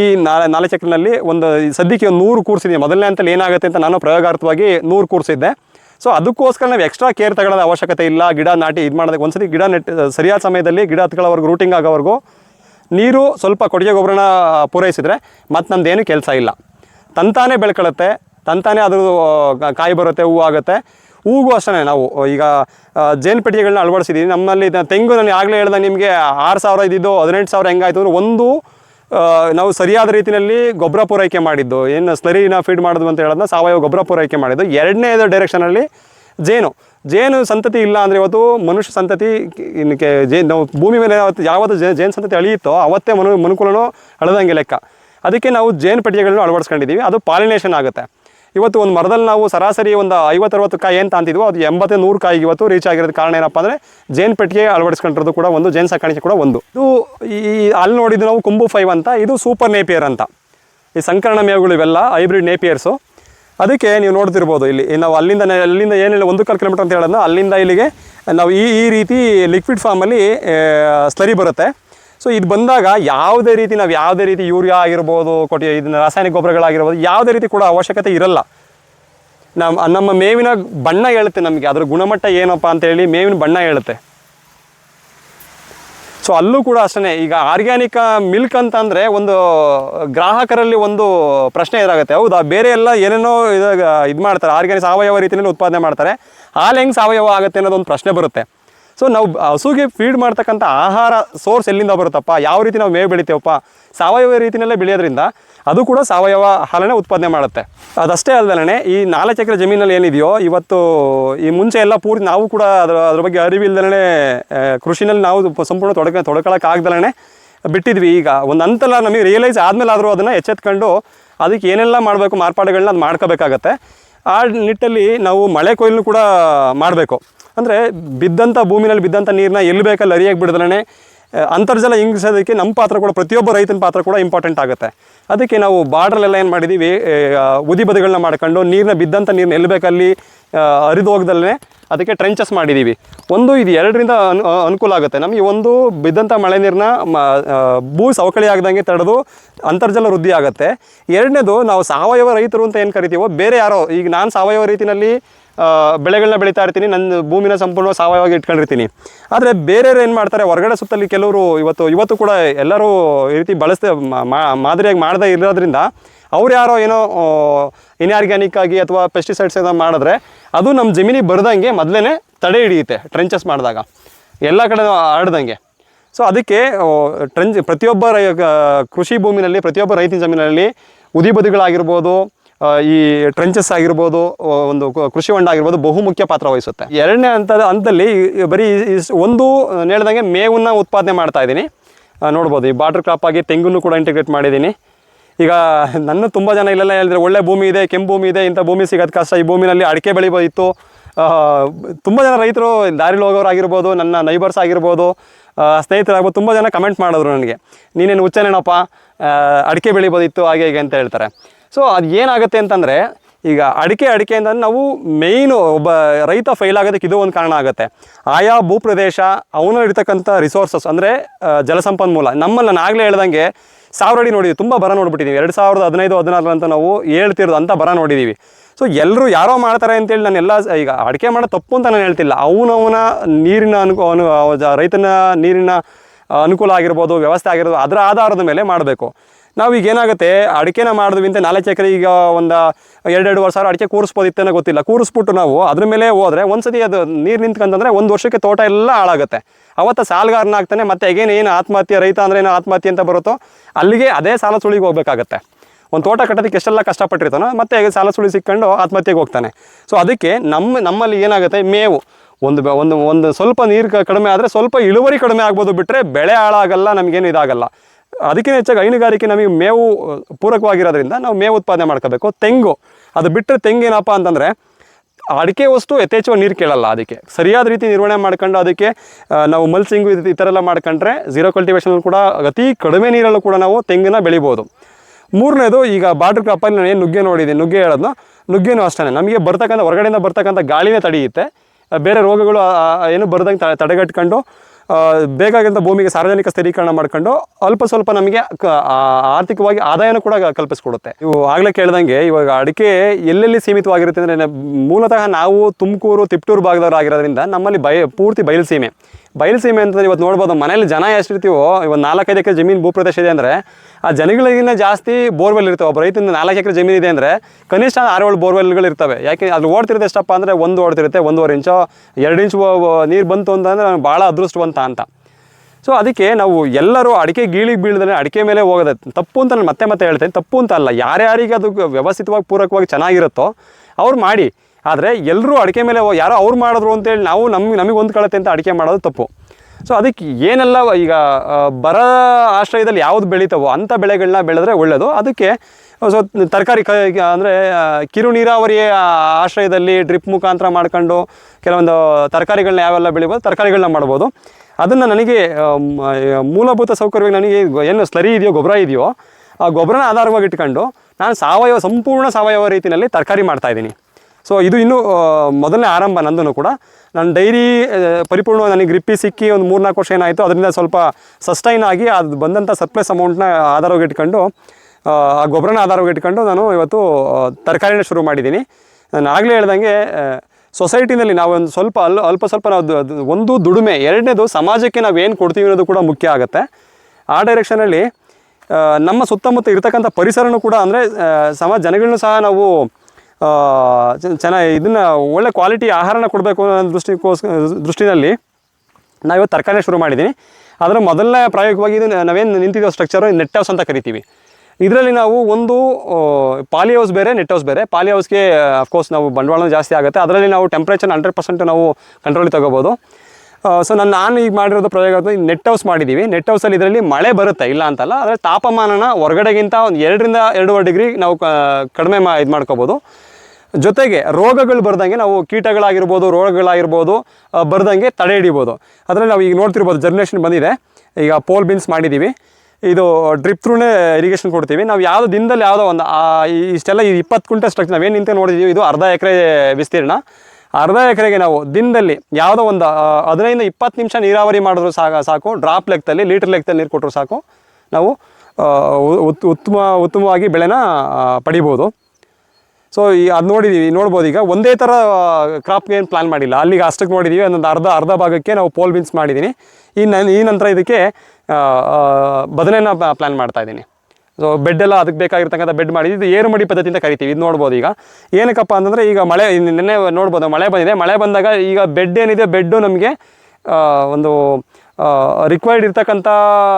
ನಾಲ್ಕು ಚಕ್ರನಲ್ಲಿ ಒಂದು ಸದ್ಯಕ್ಕೆ ಒಂದು ನೂರು ಇದೆ. ಮೊದಲನೇ ಅಂತಲ್ಲಿ ಏನಾಗುತ್ತೆ ಅಂತ ನಾನು ಪ್ರಯೋಗಾರ್ಥವಾಗಿ ನೂರು ಕೂರಿಸಿದ್ದೆ ಸೊ ಅದಕ್ಕೋಸ್ಕರ ನಾವು ಎಕ್ಸ್ಟ್ರಾ ಕೇರ್ ತಗೊಳ್ಳೋದು ಅವಶ್ಯಕತೆ ಇಲ್ಲ. ಗಿಡ ನಾಟಿ ಇದು ಮಾಡೋದಕ್ಕೆ ಒಂದ್ಸತಿ ಗಿಡ ನೆಟ್ ಸರಿಯಾದ ಸಮಯದಲ್ಲಿ ಗಿಡ ಹತ್ಕೊಳ್ಳೋವರೆಗೂ ರೂಟಿಂಗ್ ಆಗೋವರೆಗೂ ನೀರು ಸ್ವಲ್ಪ ಕೊಡುಗೆ ಗೊಬ್ಬರನ ಪೂರೈಸಿದರೆ ಮತ್ತು ನಮ್ಮದೇನು ಕೆಲಸ ಇಲ್ಲ. ತಂತಾನೇ ಬೆಳ್ಕೊಳ್ಳುತ್ತೆ ತಂತಾನೇ ಅದ್ರ ಕಾಯಿ ಬರುತ್ತೆ, ಹೂವು ಆಗುತ್ತೆ. ಹೂಗೂ ಅಷ್ಟೇ ನಾವು. ಈಗ ಜೇನು ಪೆಟ್ಟಿಗೆಗಳನ್ನ ಅಳವಡಿಸಿದ್ದೀವಿ ನಮ್ಮಲ್ಲಿ ತೆಂಗು ನಾನು ಆಗಲೇ ಹೇಳ್ದೆ ನಿಮಗೆ, ಆರು ಸಾವಿರ ಇದ್ದಿದ್ದು, ಹದಿನೆಂಟು ಸಾವಿರ ಹೆಂಗಾಯ್ತು ಅಂದ್ರೆ ಒಂದು ನಾವು ಸರಿಯಾದ ರೀತಿಯಲ್ಲಿ ಗೊಬ್ಬರ ಪೂರೈಕೆ ಮಾಡಿದ್ದು. ಏನು ಸ್ಲರಿನ ಫೀಡ್ ಮಾಡೋದು ಅಂತ ಹೇಳೋದನ್ನ ಸಾವಯವ ಗೊಬ್ಬರ ಪೂರೈಕೆ ಮಾಡಿದ್ದು. ಎರಡನೇದು ಡೈರೆಕ್ಷನಲ್ಲಿ ಜೇನು. ಜೇನು ಸಂತತಿ ಇಲ್ಲ ಅಂದರೆ ಇವತ್ತು ಮನುಷ್ಯ ಸಂತತಿ, ಇನ್ಕೆ ಜೇ, ನಾವು ಭೂಮಿ ಮೇಲೆ ಯಾವತ್ತು ಯಾವತ್ತು ಜೇನು ಸಂತತಿ ಅಳಿಯುತ್ತೋ ಅವತ್ತೇ ಮನು, ಮನುಕುಲನು ಅಳದಂಗೆ ಲೆಕ್ಕ. ಅದಕ್ಕೆ ನಾವು ಜೇನು ಪೆಟ್ಟಿಗೆಗಳನ್ನ ಅಳವಡಿಸ್ಕೊಂಡಿದ್ದೀವಿ. ಅದು ಪಾಲಿನೇಷನ್ ಆಗುತ್ತೆ. ಇವತ್ತು ಒಂದು ಮರದಲ್ಲಿ ನಾವು ಸರಾಸರಿ ಒಂದು ಐವತ್ತರವತ್ತು ಕಾಯಿ ಏನು ತಾಂತಿದ್ವೋ ಅದು ಎಂಬತ್ತು ನೂರು ಕಾಯಿ ಇವತ್ತು ರೀಚ್ ಆಗಿರೋದು ಕಾರಣ ಏನಪ್ಪ ಅಂದರೆ ಜೇನು ಪೆಟ್ಟಿಗೆ ಅಳವಡಿಸ್ಕೊಂಡಿರೋದು ಕೂಡ ಒಂದು, ಜೇನು ಸಾಕಾಣಿಕೆ ಕೂಡ ಒಂದು. ಇದು ಈ ಅಲ್ಲಿ ನೋಡಿದ್ದು ನಾವು ಕುಂಬು ಫೈವ್ ಅಂತ, ಇದು ಸೂಪರ್ ನೇಪಿಯರ್ ಅಂತ. ಈ ಸಂಕರಣ ಮೇವುಗಳು ಇವೆಲ್ಲ ಹೈಬ್ರಿಡ್ ನೇಪಿಯರ್ಸು. ಅದಕ್ಕೆ ನೀವು ನೋಡ್ತಿರ್ಬೋದು ಇಲ್ಲಿ ನಾವು ಅಲ್ಲಿಂದ ಅಲ್ಲಿಂದ ಏನಿಲ್ಲ, ಒಂದು ಕಾಲು ಕಿಲೋಮೀಟರ್ ಅಂತ ಹೇಳೋದು ಅಲ್ಲಿಂದ ಇಲ್ಲಿಗೆ ನಾವು ಈ ಈ ರೀತಿ ಲಿಕ್ವಿಡ್ ಫಾರ್ಮಲ್ಲಿ ಸ್ಲರಿ ಬರುತ್ತೆ. ಸೊ ಇದು ಬಂದಾಗ ಯಾವುದೇ ರೀತಿ ನಾವು ಯಾವುದೇ ರೀತಿ ಯೂರಿಯಾ ಆಗಿರ್ಬೋದು, ಕೊಟ್ಟಿ ಇದನ್ನ ರಾಸಾಯನಿಕ ಗೊಬ್ಬರಗಳಾಗಿರ್ಬೋದು, ಯಾವುದೇ ರೀತಿ ಕೂಡ ಅವಶ್ಯಕತೆ ಇರಲ್ಲ. ನಮ್ಮ ನಮ್ಮ ಮೇವಿನ ಬಣ್ಣ ಹೇಳುತ್ತೆ ನಮಗೆ, ಅದರ ಗುಣಮಟ್ಟ ಏನಪ್ಪ ಅಂತೇಳಿ ಮೇವಿನ ಬಣ್ಣ ಹೇಳುತ್ತೆ. ಸೊ ಅಲ್ಲೂ ಕೂಡ ಅಷ್ಟೇ ಈಗ ಆರ್ಗ್ಯಾನಿಕ್ ಮಿಲ್ಕ್ ಅಂತಂದರೆ ಒಂದು ಗ್ರಾಹಕರಲ್ಲಿ ಒಂದು ಪ್ರಶ್ನೆ ಇದಾಗುತ್ತೆ ಹೌದಾ? ಬೇರೆ ಎಲ್ಲ ಏನೇನೋ ಇದಾಗ ಇದು ಮಾಡ್ತಾರೆ, ಆರ್ಗ್ಯಾನಿಕ್ ಸಾವಯವ ರೀತಿಯಲ್ಲಿ ಉತ್ಪಾದನೆ ಮಾಡ್ತಾರೆ. ಹಾಲು ಹೆಂಗೆ ಸಾವಯವ ಆಗುತ್ತೆ ಅನ್ನೋದೊಂದು ಪ್ರಶ್ನೆ ಬರುತ್ತೆ. ಸೊ ನಾವು ಹಸುಗೆ ಫೀಡ್ ಮಾಡ್ತಕ್ಕಂಥ ಆಹಾರ ಸೋರ್ಸ್ ಎಲ್ಲಿಂದ ಬರುತ್ತಪ್ಪ? ಯಾವ ರೀತಿ ನಾವು ಮೇವು ಬೆಳಿತೇವಪ್ಪ? ಸಾವಯವ ರೀತಿಯಲ್ಲೇ ಬೆಳೆಯೋದ್ರಿಂದ ಅದು ಕೂಡ ಸಾವಯವ ಹಾಲನ್ನೇ ಉತ್ಪಾದನೆ ಮಾಡುತ್ತೆ. ಅದಷ್ಟೇ ಅಲ್ಲದೆ ಈ ನಾಲ್ಕು ಎಕರೆ ಜಮೀನಲ್ಲಿ ಏನಿದೆಯೋ, ಇವತ್ತು ಈ ಮುಂಚೆ ಎಲ್ಲ ಪೂರ್ತಿ ನಾವು ಕೂಡ ಅದರ, ಅದ್ರ ಬಗ್ಗೆ ಅರಿವಿಲ್ದಲೇ ಕೃಷಿನಲ್ಲಿ ನಾವು ಸಂಪೂರ್ಣ ತೊಡಕ ತೊಡ್ಕೊಳಕ್ಕಾಗ್ದಲೇ ಬಿಟ್ಟಿದ್ವಿ. ಈಗ ಒಂದು ಹಂತಲ್ಲ ನಮಗೆ ರಿಯಲೈಸ್ ಆದಮೇಲೆ ಆದರೂ ಅದನ್ನು ಎಚ್ಚೆತ್ಕೊಂಡು ಅದಕ್ಕೆ ಏನೆಲ್ಲ ಮಾಡಬೇಕು ಮಾರ್ಪಾಡುಗಳನ್ನ ಅದು ಮಾಡ್ಕೋಬೇಕಾಗತ್ತೆ. ಆ ನಿಟ್ಟಲ್ಲಿ ನಾವು ಮಳೆ ಕೊಯ್ಲು ಕೂಡ ಮಾಡಬೇಕು. ಅಂದರೆ ಬಿದ್ದಂಥ ಭೂಮಿನಲ್ಲಿ ಬಿದ್ದಂಥ ನೀರನ್ನ ಎಲ್ಲಿ ಬೇಕಲ್ಲಿ ಅರಿಯಾಗಿ ಬಿಡ್ದಲೇ ಅಂತರ್ಜಲ ಇಂಗಿಸೋದಕ್ಕೆ ನಮ್ಮ ಪಾತ್ರ ಕೂಡ, ಪ್ರತಿಯೊಬ್ಬ ರೈತನ ಪಾತ್ರ ಕೂಡ ಇಂಪಾರ್ಟೆಂಟ್ ಆಗುತ್ತೆ. ಅದಕ್ಕೆ ನಾವು ಬಾರ್ಡ್ರಲ್ಲೆಲ್ಲ ಏನು ಮಾಡಿದ್ದೀವಿ ಉದಿ ಬದಿಗಳನ್ನ ಮಾಡ್ಕೊಂಡು ನೀರನ್ನ ಬಿದ್ದಂಥ ನೀರನ್ನ ಎಲ್ಲಿ ಬೇಕಲ್ಲಿ ಹರಿದು ಅದಕ್ಕೆ ಟ್ರೆಂಚಸ್ ಮಾಡಿದ್ದೀವಿ ಒಂದು ಇದು ಎರಡರಿಂದ ಅನು ಅನುಕೂಲ ಆಗುತ್ತೆ. ನಮಗೆ ಒಂದು ಬಿದ್ದಂಥ ಮಳೆ ನೀರನ್ನ ಭೂ ಸವಕಳಿ ಆಗದಂಗೆ ತಡೆದು ಅಂತರ್ಜಲ ವೃದ್ಧಿ ಆಗುತ್ತೆ. ಎರಡನೇದು ನಾವು ಸಾವಯವ ರೈತರು ಅಂತ ಏನು ಕರಿತೀವೋ, ಬೇರೆ ಯಾರೋ, ಈಗ ನಾನು ಸಾವಯವ ರೀತಿಯಲ್ಲಿ ಬೆಳೆಗಳನ್ನ ಬೆಳೀತಾ ಇರ್ತೀನಿ. ನನ್ನ ಭೂಮಿನ ಸಂಪೂರ್ಣ ಸಾವಯವಾಗಿ ಇಟ್ಕೊಂಡಿರ್ತೀನಿ. ಆದರೆ ಬೇರೆಯವ್ರು ಏನು ಮಾಡ್ತಾರೆ? ಹೊರಗಡೆ ಸುತ್ತಲ್ಲಿ ಕೆಲವರು ಇವತ್ತು ಇವತ್ತು ಕೂಡ ಎಲ್ಲರೂ ಈ ರೀತಿ ಮಾ- ಮಾದರಿಯಾಗಿ ಮಾಡದೇ ಇರೋದ್ರಿಂದ ಅವ್ರು ಯಾರೋ ಏನೋ ಇನ್ಆರ್ಗ್ಯಾನಿಕ್ ಆಗಿ ಅಥವಾ ಪೆಸ್ಟಿಸೈಡ್ಸ್ ಏನೋ ಮಾಡಿದ್ರೆ ಅದು ನಮ್ಮ ಜಮೀನಿಗೆ ಬರ್ದಂಗೆ ಮೊದಲೇ ತಡೆ ಹಿಡಿಯುತ್ತೆ ಟ್ರೆಂಚಸ್ ಮಾಡಿದಾಗ. ಎಲ್ಲ ಕಡೆ ಹರಡ್ದಂಗೆ ಸೊ ಅದಕ್ಕೆ ಟ್ರೆಂಚ್ ಪ್ರತಿಯೊಬ್ಬ ರೈ ಕೃಷಿ ಭೂಮಿನಲ್ಲಿ, ಪ್ರತಿಯೊಬ್ಬ ರೈತನ ಜಮೀನಲ್ಲಿ ಉದಿ ಬದಿಗಳಾಗಿರ್ಬೋದು ಈ ಟ್ರೆಂಚಸ್ ಆಗಿರ್ಬೋದು ಒಂದು ಕೃಷಿ ಹೊಂಡ ಆಗಿರ್ಬೋದು ಬಹುಮುಖ್ಯ ಪಾತ್ರ ವಹಿಸುತ್ತೆ. ಎರಡನೇ ಹಂತದ, ಹಂತದಲ್ಲಿ ಬರೀ ಒಂದು ಹೇಳ್ದಂಗೆ ಮೇವನ್ನ ಉತ್ಪಾದನೆ ಮಾಡ್ತಾ ಇದ್ದೀನಿ. ನೋಡ್ಬೋದು, ಈ ಬಾರ್ಡರ್ ಕ್ರಾಪ್ ಆಗಿ ತೆಂಗನ್ನು ಕೂಡ ಇಂಟಿಗ್ರೇಟ್ ಮಾಡಿದ್ದೀನಿ. ಈಗ ನನ್ನ ತುಂಬ ಜನ ಇಲ್ಲೆಲ್ಲ ಹೇಳಿದ್ರೆ ಒಳ್ಳೆ ಭೂಮಿ ಇದೆ, ಕೆಂಪು ಭೂಮಿ ಇದೆ, ಇಂಥ ಭೂಮಿ ಸಿಗೋದು ಕಷ್ಟ. ಈ ಭೂಮಿನಲ್ಲಿ ಅಡಿಕೆ ಬೆಳಿಬೋದಿತ್ತು ತುಂಬ ಜನ ರೈತರು ದಾರಿಲಿ ಹೋಗೋರು ಆಗಿರ್ಬೋದು ನನ್ನ ನೈಬರ್ಸ್ ಆಗಿರ್ಬೋದು ಸ್ನೇಹಿತರಾಗ್ಬೋದು, ತುಂಬ ಜನ ಕಮೆಂಟ್ ಮಾಡಿದ್ರು ನನಗೆ. ನೀನೇನು ಹುಚ್ಚನೇನಪ್ಪ? ಅಡಿಕೆ ಬೆಳಿಬೋದಿತ್ತು ಹಾಗೆ ಹೀಗೆ ಅಂತ ಹೇಳ್ತಾರೆ. ಸೊ ಅದು ಏನಾಗುತ್ತೆ ಅಂತಂದರೆ, ಈಗ ಅಡಿಕೆ ಅಡಿಕೆ ಅಂತಂದ್ರೆ ನಾವು ಮೇಯ್ನು ಒಬ್ಬ ರೈತ ಫೈಲ್ ಆಗೋದಕ್ಕೆ ಇದು ಒಂದು ಕಾರಣ ಆಗುತ್ತೆ. ಆಯಾ ಭೂಪ್ರದೇಶ, ಅವನು ಇರ್ತಕ್ಕಂಥ ರಿಸೋರ್ಸಸ್ ಅಂದರೆ ಜಲಸಂಪನ್ಮೂಲ. ನಮ್ಮಲ್ಲಿ ನಾನು ಆಗಲೇ ಹೇಳ್ದಂಗೆ ಸಾವಿರ ಅಡಿ ನೋಡಿದ್ವಿ. ತುಂಬ ಬರ ನೋಡ್ಬಿಟ್ಟಿದ್ದೀವಿ ಎರಡು ಸಾವಿರದ ಹದಿನೈದು ಹದಿನಾರರಂತ ನಾವು ಹೇಳ್ತಿರೋದು ಅಂತ ಬರ ನೋಡಿದ್ದೀವಿ ಸೊ ಎಲ್ಲರೂ ಯಾರೋ ಮಾಡ್ತಾರೆ ಅಂತೇಳಿ ನಾನು ಎಲ್ಲ ಈಗ ಅಡಿಕೆ ಮಾಡೋ ತಪ್ಪು ಅಂತ ನಾನು ಹೇಳ್ತಿಲ್ಲ. ಅವನವನ ನೀರಿನ ಅನುಕೂ ಅನು ರೈತನ ನೀರಿನ ಅನುಕೂಲ ಆಗಿರ್ಬೋದು, ವ್ಯವಸ್ಥೆ ಆಗಿರ್ಬೋದು, ಅದರ ಆಧಾರದ ಮೇಲೆ ಮಾಡಬೇಕು. ನಾವೀಗ ಏನಾಗುತ್ತೆ? ಅಡಿಕೆನ ಮಾಡಿದ್ವಿ ಅಂತ ನಾಲ್ಕು ಎಕರೆ ಈಗ ಒಂದು ಎರಡೆರಡು ವರ್ಷ ಸಾವಿರ ಅಡಿಕೆ ಕೂರಿಸ್ಬೋದಿತ್ತೇನೋ ಗೊತ್ತಿಲ್ಲ. ಕೂರಿಸ್ಬಿಟ್ಟು ನಾವು ಅದ್ರ ಮೇಲೆ ಹೋದ್ರೆ ಒಂದ್ಸತಿ ಅದು ನೀರು ನಿಂತ್ಕಂತಂದ್ರೆ ಒಂದು ವರ್ಷಕ್ಕೆ ತೋಟ ಎಲ್ಲ ಹಾಳಾಗುತ್ತೆ. ಅವತ್ತು ಸಾಲಗಾರನ ಆಗ್ತಾನೆ, ಮತ್ತೆ ಅಗೇನ್ ಏನು ಆತ್ಮಹತ್ಯೆ, ರೈತ ಅಂದ್ರೆ ಏನು ಆತ್ಮಹತ್ಯೆ ಅಂತ ಬರುತ್ತೋ ಅಲ್ಲಿಗೆ ಅದೇ ಸಾಲ ಸುಳಿಗೆ ಹೋಗ್ಬೇಕಾಗತ್ತೆ. ಒಂದು ತೋಟ ಕಟ್ಟೋದಕ್ಕೆ ಎಷ್ಟೆಲ್ಲ ಕಷ್ಟಪಟ್ಟಿರ್ತಾನೋ ಮತ್ತೆ ಸಾಲ ಸುಳಿ ಸಿಕ್ಕೊಂಡು ಆತ್ಮಹತ್ಯೆಗೆ ಹೋಗ್ತಾನೆ. ಸೊ ಅದಕ್ಕೆ ನಮ್ಮ ನಮ್ಮಲ್ಲಿ ಏನಾಗುತ್ತೆ? ಮೇವು. ಒಂದು ಒಂದು ಒಂದು ಸ್ವಲ್ಪ ನೀರು ಕಡಿಮೆ ಆದರೆ ಸ್ವಲ್ಪ ಇಳುವರಿ ಕಡಿಮೆ ಆಗ್ಬೋದು ಬಿಟ್ಟರೆ ಬೆಳೆ ಹಾಳಾಗಲ್ಲ, ನಮಗೇನು ಇದಾಗಲ್ಲ. ಅದಕ್ಕೆ ಹೆಚ್ಚಾಗಿ ಹೈನುಗಾರಿಕೆ ನಮಗೆ ಮೇವು ಪೂರಕವಾಗಿರೋದ್ರಿಂದ ನಾವು ಮೇವು ಉತ್ಪಾದನೆ ಮಾಡ್ಕೋಬೇಕು. ತೆಂಗು, ಅದು ಬಿಟ್ಟರೆ ತೆಂಗೇನಪ್ಪ ಅಂತಂದರೆ ಅಡಿಕೆ ವಸ್ತು ಯಥೇಚ್ಛವಾಗಿ ನೀರು ಕೇಳಲ್ಲ ಅದಕ್ಕೆ. ಸರಿಯಾದ ರೀತಿ ನಿರ್ವಹಣೆ ಮಾಡ್ಕೊಂಡು ಅದಕ್ಕೆ ನಾವು ಮಲ್ಸಿಂಗು ಈ ಥರ ಎಲ್ಲ ಮಾಡ್ಕೊಂಡ್ರೆ ಝೀರೋ ಕಲ್ಟಿವೇಷನ್ ಕೂಡ, ಅತಿ ಕಡಿಮೆ ನೀರಲ್ಲೂ ಕೂಡ ನಾವು ತೆಂಗಿನ ಬೆಳಿಬೋದು. ಮೂರನೇದು ಈಗ ಬಾರ್ಡರ್ ಕ್ರಾಪಲ್ಲಿ ನಾನು ಏನು ನುಗ್ಗೆ ನೋಡಿದ್ದೀನಿ, ನುಗ್ಗೆ ಹೇಳೋದನ್ನ ನುಗ್ಗೆನೂ ಅಷ್ಟೇ ನಮಗೆ ಬರ್ತಕ್ಕಂಥ ಹೊರಗಡೆಯಿಂದ ಬರ್ತಕ್ಕಂಥ ಗಾಳಿನೇ ತಡೆಯುತ್ತೆ. ಬೇರೆ ರೋಗಗಳು ಏನು ಬರ್ದಂಗೆ ತಡೆಗಟ್ಕೊಂಡು ಬೇಕಾಗಿದ್ದ ಭೂಮಿಗೆ ಸಾರ್ವಜನಿಕ ಸ್ಥಿರೀಕರಣ ಮಾಡ್ಕೊಂಡು ಅಲ್ಪ ಸ್ವಲ್ಪ ನಮಗೆ ಆರ್ಥಿಕವಾಗಿ ಆದಾಯನೂ ಕೂಡ ಕಲ್ಪಿಸ್ಕೊಡುತ್ತೆ. ಇವು ಆಗಲೇ ಕೇಳ್ದಂಗೆ ಇವಾಗ ಅಡಿಕೆ ಎಲ್ಲೆಲ್ಲಿ ಸೀಮಿತವಾಗಿರುತ್ತೆ ಅಂದರೆ ಮೂಲತಃ ನಾವು ತುಮಕೂರು, ತಿಪ್ಟೂರು ಭಾಗದವರಾಗಿರೋದ್ರಿಂದ ನಮ್ಮಲ್ಲಿ ಬಯ, ಪೂರ್ತಿ ಬಯಲುಸೀಮೆ. ಬಯಲುಸೀಮೆ ಅಂತಂದ್ರೆ ಇವತ್ತು ನೋಡ್ಬೋದು ಮನೇಲಿ ಜನ ಎಷ್ಟಿರ್ತೀವೋ ಇವತ್ತು ನಾಲ್ಕೈದು ಎಕರೆ ಜಮೀನು ಭೂಪ್ರದೇಶ ಇದೆ ಅಂದರೆ, ಆ ಜನಗಳಿಗಿಂತ ಜಾಸ್ತಿ ಬೋರ್ವೆಲ್ ಇರ್ತವೆ. ಒಬ್ಬ ರೈತನ ನಾಲ್ಕು ಎಕರೆ ಜಮೀನು ಇದೆ ಅಂದರೆ, ಕನಿಷ್ಠ ಆರು ಏಳು ಬೋರ್ವೆಲ್ಗಳು ಇರ್ತವೆ. ಯಾಕೆ ಅದು ಓಡ್ತಿರುತ್ತೆ ಎಷ್ಟಪ್ಪ ಅಂದರೆ ಒಂದು ಓಡ್ತಿರುತ್ತೆ, ಒಂದೂವರೆ ಇಂಚು, ಎರಡು ಇಂಚು ನೀರು ಬಂತು ಅಂತಂದರೆ ನಾನು ಭಾಳ ಅದೃಷ್ಟವಂತ ಅಂತ. ಸೊ ಅದಕ್ಕೆ ನಾವು ಎಲ್ಲರೂ ಅಡಿಕೆ ಗೀಳಿಗೆ ಬೀಳ್ದೇ ಅಡಿಕೆ ಮೇಲೆ ಹೋಗೋದ ತಪ್ಪು ಅಂತ ನಾನು ಮತ್ತೆ ಮತ್ತೆ ಹೇಳ್ತೇನೆ. ತಪ್ಪು ಅಂತ ಅಲ್ಲ, ಯಾರ್ಯಾರಿಗೆ ಅದು ವ್ಯವಸ್ಥಿತವಾಗಿ ಪೂರಕವಾಗಿ ಚೆನ್ನಾಗಿರುತ್ತೋ, ಅವ್ರು ಮಾಡಿ. ಆದರೆ ಎಲ್ಲರೂ ಅಡಿಕೆ ಮೇಲೆ ಯಾರೋ ಅವ್ರು ಮಾಡಿದ್ರು ಅಂತೇಳಿ ನಾವು ನಮ್ಗೆ ನಮಗೆ ಹೊಂದ್ಕೊಳತ್ತೆ ಅಂತ ಅಡಿಕೆ ಮಾಡೋದು ತಪ್ಪು. ಸೊ ಅದಕ್ಕೆ ಏನೆಲ್ಲ ಈಗ ಬರ ಆಶ್ರಯದಲ್ಲಿ ಯಾವುದು ಬೆಳೀತಾವೋ ಅಂಥ ಬೆಳೆಗಳನ್ನ ಬೆಳೆದ್ರೆ ಒಳ್ಳೆಯದು ಅದಕ್ಕೆ, ಸೊ ತರಕಾರಿ ಕ ಅಂದರೆ ಕಿರು ನೀರಾವರಿ ಆಶ್ರಯದಲ್ಲಿ ಡ್ರಿಪ್ ಮುಖಾಂತರ ಮಾಡ್ಕೊಂಡು ಕೆಲವೊಂದು ತರಕಾರಿಗಳನ್ನ ಯಾವೆಲ್ಲ ಬೆಳಿಬೋದು ತರಕಾರಿಗಳನ್ನ ಮಾಡ್ಬೋದು. ಅದನ್ನು ನನಗೆ ಮೂಲಭೂತ ಸೌಕರ್ಯವಾಗಿ ನನಗೆ ಏನು ಸ್ಲರಿ ಇದೆಯೋ ಗೊಬ್ಬರ ಇದೆಯೋ, ಆ ಗೊಬ್ಬರನ ಆಧಾರವಾಗಿ ಇಟ್ಕೊಂಡು ನಾನು ಸಾವಯವ ಸಂಪೂರ್ಣ ಸಾವಯವ ರೀತಿಯಲ್ಲಿ ತರಕಾರಿ ಮಾಡ್ತಾಯಿದ್ದೀನಿ ಸೊ ಇದು ಇನ್ನೂ ಮೊದಲನೇ ಆರಂಭ ನಂದನು ಕೂಡ. ನಾನು ಡೈರಿ ಪರಿಪೂರ್ಣ ನನಗೆ ಗ್ರಿಪ್ಪಿ ಸಿಕ್ಕಿ ಒಂದು ಮೂರ್ನಾಲ್ಕು ವರ್ಷ ಏನಾಯಿತು, ಅದರಿಂದ ಸ್ವಲ್ಪ ಸಸ್ಟೈನ್ ಆಗಿ ಅದು ಬಂದಂಥ ಸರ್ಪ್ಲಸ್ ಅಮೌಂಟ್ನ ಆಧಾರವಾಗಿ ಇಟ್ಕೊಂಡು, ಆ ಗೊಬ್ಬರನ ಆಧಾರವಾಗಿ ಇಟ್ಕೊಂಡು ನಾನು ಇವತ್ತು ತರಕಾರಿನ ಶುರು ಮಾಡಿದ್ದೀನಿ. ನಾನು ಆಗಲೇ ಹೇಳ್ದಂಗೆ ಸೊಸೈಟಿನಲ್ಲಿ ನಾವು ಒಂದು ಸ್ವಲ್ಪ ಅಲ್, ಅಲ್ಪ ಸ್ವಲ್ಪ ನಾವು ಒಂದು ದುಡಿಮೆ, ಎರಡನೇದು ಸಮಾಜಕ್ಕೆ ನಾವು ಏನು ಕೊಡ್ತೀವಿ ಅನ್ನೋದು ಕೂಡ ಮುಖ್ಯ ಆಗುತ್ತೆ. ಆ ಡೈರೆಕ್ಷನಲ್ಲಿ ನಮ್ಮ ಸುತ್ತಮುತ್ತ ಇರತಕ್ಕಂಥ ಪರಿಸರನೂ ಕೂಡ ಅಂದರೆ ಸಮಾಜ ಜನಗಳನ್ನೂ ಸಹ ನಾವು ಚೆನ್ನಾಗಿ ಇದನ್ನು ಒಳ್ಳೆ ಕ್ವಾಲಿಟಿ ಆಹಾರನ ಕೊಡಬೇಕು ಅನ್ನೋ ದೃಷ್ಟಿಗೋಸ್ಕರ ದೃಷ್ಟಿನಲ್ಲಿ ನಾವಿವತ್ತು ತರಕಾರಿ ಶುರು ಮಾಡಿದ್ದೀನಿ ಅದರ ಮೊದಲನೇ ಪ್ರಾಯೋಗಿಕವಾಗಿ ಇದು ನಾವೇನು ನಿಂತಿದ್ದೋ ಸ್ಟ್ರಕ್ಚರು ನೆಟ್ ಹೌಸ್ ಅಂತ ಕರಿತೀವಿ. ಇದರಲ್ಲಿ ನಾವು ಒಂದು ಪಾಲಿ ಹೌಸ್ ಬೇರೆ ನೆಟ್ ಹೌಸ್ ಬೇರೆ. ಪಾಲಿ ಹೌಸ್ಗೆ ಅಫ್ಕೋರ್ಸ್ ನಾವು ಬಂಡವಾಳ ಜಾಸ್ತಿ ಆಗುತ್ತೆ. ಅದರಲ್ಲಿ ನಾವು ಟೆಂಪ್ರೇಚರ್ ಹಂಡ್ರೆಡ್ ಪರ್ಸೆಂಟ್ ನಾವು ಕಂಟ್ರೋಲಿಗೆ ತೊಗೋಬೋದು. ಸೊ ನಾನು ನಾನು ಈಗ ಮಾಡಿರೋದು ಪ್ರಯೋಗ ನೆಟ್ ಹೌಸ್ ಮಾಡಿದ್ದೀವಿ ನೆಟ್ ಹೌಸಲ್ಲಿ ಇದರಲ್ಲಿ ಮಳೆ ಬರುತ್ತೆ, ಇಲ್ಲ ಅಂತಲ್ಲ. ಆದರೆ ತಾಪಮಾನನ ಹೊರಗಡೆಗಿಂತ ಒಂದು ಎರಡರಿಂದ ಎರಡೂವರೆ ಡಿಗ್ರಿ ನಾವು ಕಡಿಮೆ ಮಾ, ಇದು ಮಾಡ್ಕೋಬೋದು. ಜೊತೆಗೆ ರೋಗಗಳು ಬರ್ದಂಗೆ ನಾವು ಕೀಟಗಳಾಗಿರ್ಬೋದು, ರೋಗಗಳಾಗಿರ್ಬೋದು ಬರ್ದಂಗೆ ತಡೆ ಹಿಡಿಬೋದು. ಅದರಲ್ಲಿ ನಾವು ಈಗ ನೋಡ್ತಿರ್ಬೋದು ಜರ್ಮಿನೇಷನ್ ಬಂದಿದೆ. ಈಗ ಪೋಲ್ ಬಿನ್ಸ್ ಮಾಡಿದ್ದೀವಿ ಇದು ಡ್ರಿಪ್ ಥ್ರೂನೇ ಇರಿಗೇಷನ್ ಕೊಡ್ತೀವಿ. ನಾವು ಯಾವುದೋ ದಿನದಲ್ಲಿ ಯಾವುದೋ ಒಂದು ಇಷ್ಟೆಲ್ಲ ಈ ಇಪ್ಪತ್ತು ಕುಂಟೆ ಸ್ಟ್ರಕ್ಚರ್ ಏನು ನಿಂತು ನೋಡಿದ್ದೀವಿ ಇದು ಅರ್ಧ ಎಕರೆ ವಿಸ್ತೀರ್ಣ. ಅರ್ಧ ಎಕರೆಗೆ ನಾವು ದಿನದಲ್ಲಿ ಯಾವುದೋ ಒಂದು ಹದಿನೈದು ಇಪ್ಪತ್ತು ನಿಮಿಷ ನೀರಾವರಿ ಮಾಡಿದ್ರು ಸಾಕು. ಸಾಕು ಡ್ರಾಪ್ ಲೆಕ್ಕದಲ್ಲಿ ಲೀಟರ್ ಲೆಕ್ಕದಲ್ಲಿ ನೀರು ಕೊಟ್ಟರು ಸಾಕು. ನಾವು ಉತ್ತಮ, ಉತ್ತಮವಾಗಿ ಬೆಳೆನ ಪಡಿಬೋದು. ಸೊ ಈ ಅದು ನೋಡಿದ್ದೀವಿ ನೋಡ್ಬೋದು ಈಗ. ಒಂದೇ ಥರ ಕ್ರಾಪ್ಗೆ ಏನು ಪ್ಲಾನ್ ಮಾಡಿಲ್ಲ. ಅಲ್ಲಿಗೆ ಅಷ್ಟಕ್ಕೆ ನೋಡಿದ್ದೀವಿ ಒಂದೊಂದು ಅರ್ಧ ಅರ್ಧ ಭಾಗಕ್ಕೆ ನಾವು ಪೋಲ್ ಬಿನ್ಸ್ ಮಾಡಿದ್ದೀನಿ ಈ ನನ್ನ ಈ ನಂತರ ಇದಕ್ಕೆ ಪ್ಲ್ಯಾನ್ ಬದನೆನ ಪ್ಲಾನ್ ಮಾಡ್ತಾ ಇದ್ದೀನಿ. ಸೊ ಬೆಡ್ ಎಲ್ಲ ಅದಕ್ಕೆ ಬೇಕಾಗಿರ್ತಕ್ಕಂಥ ಬೆಡ್ ಮಾಡಿದ್ದು ಇದು ಏರು ಮಡಿ ಪದ್ಧತಿಯಿಂದ ಕರಿತೀವಿ. ಇದು ನೋಡ್ಬೋದು ಈಗ. ಏನಕ್ಕಪ್ಪ ಅಂತಂದರೆ, ಈಗ ಮಳೆ ನಿನ್ನೆ ನೋಡ್ಬೋದು, ಮಳೆ ಬಂದಿದೆ. ಮಳೆ ಬಂದಾಗ ಈಗ ಬೆಡ್ ಏನಿದೆ ಬೆಡ್ಡು ನಮಗೆ ಒಂದು ರಿಕ್ವೈರ್ಡ್ ಇರ್ತಕ್ಕಂಥ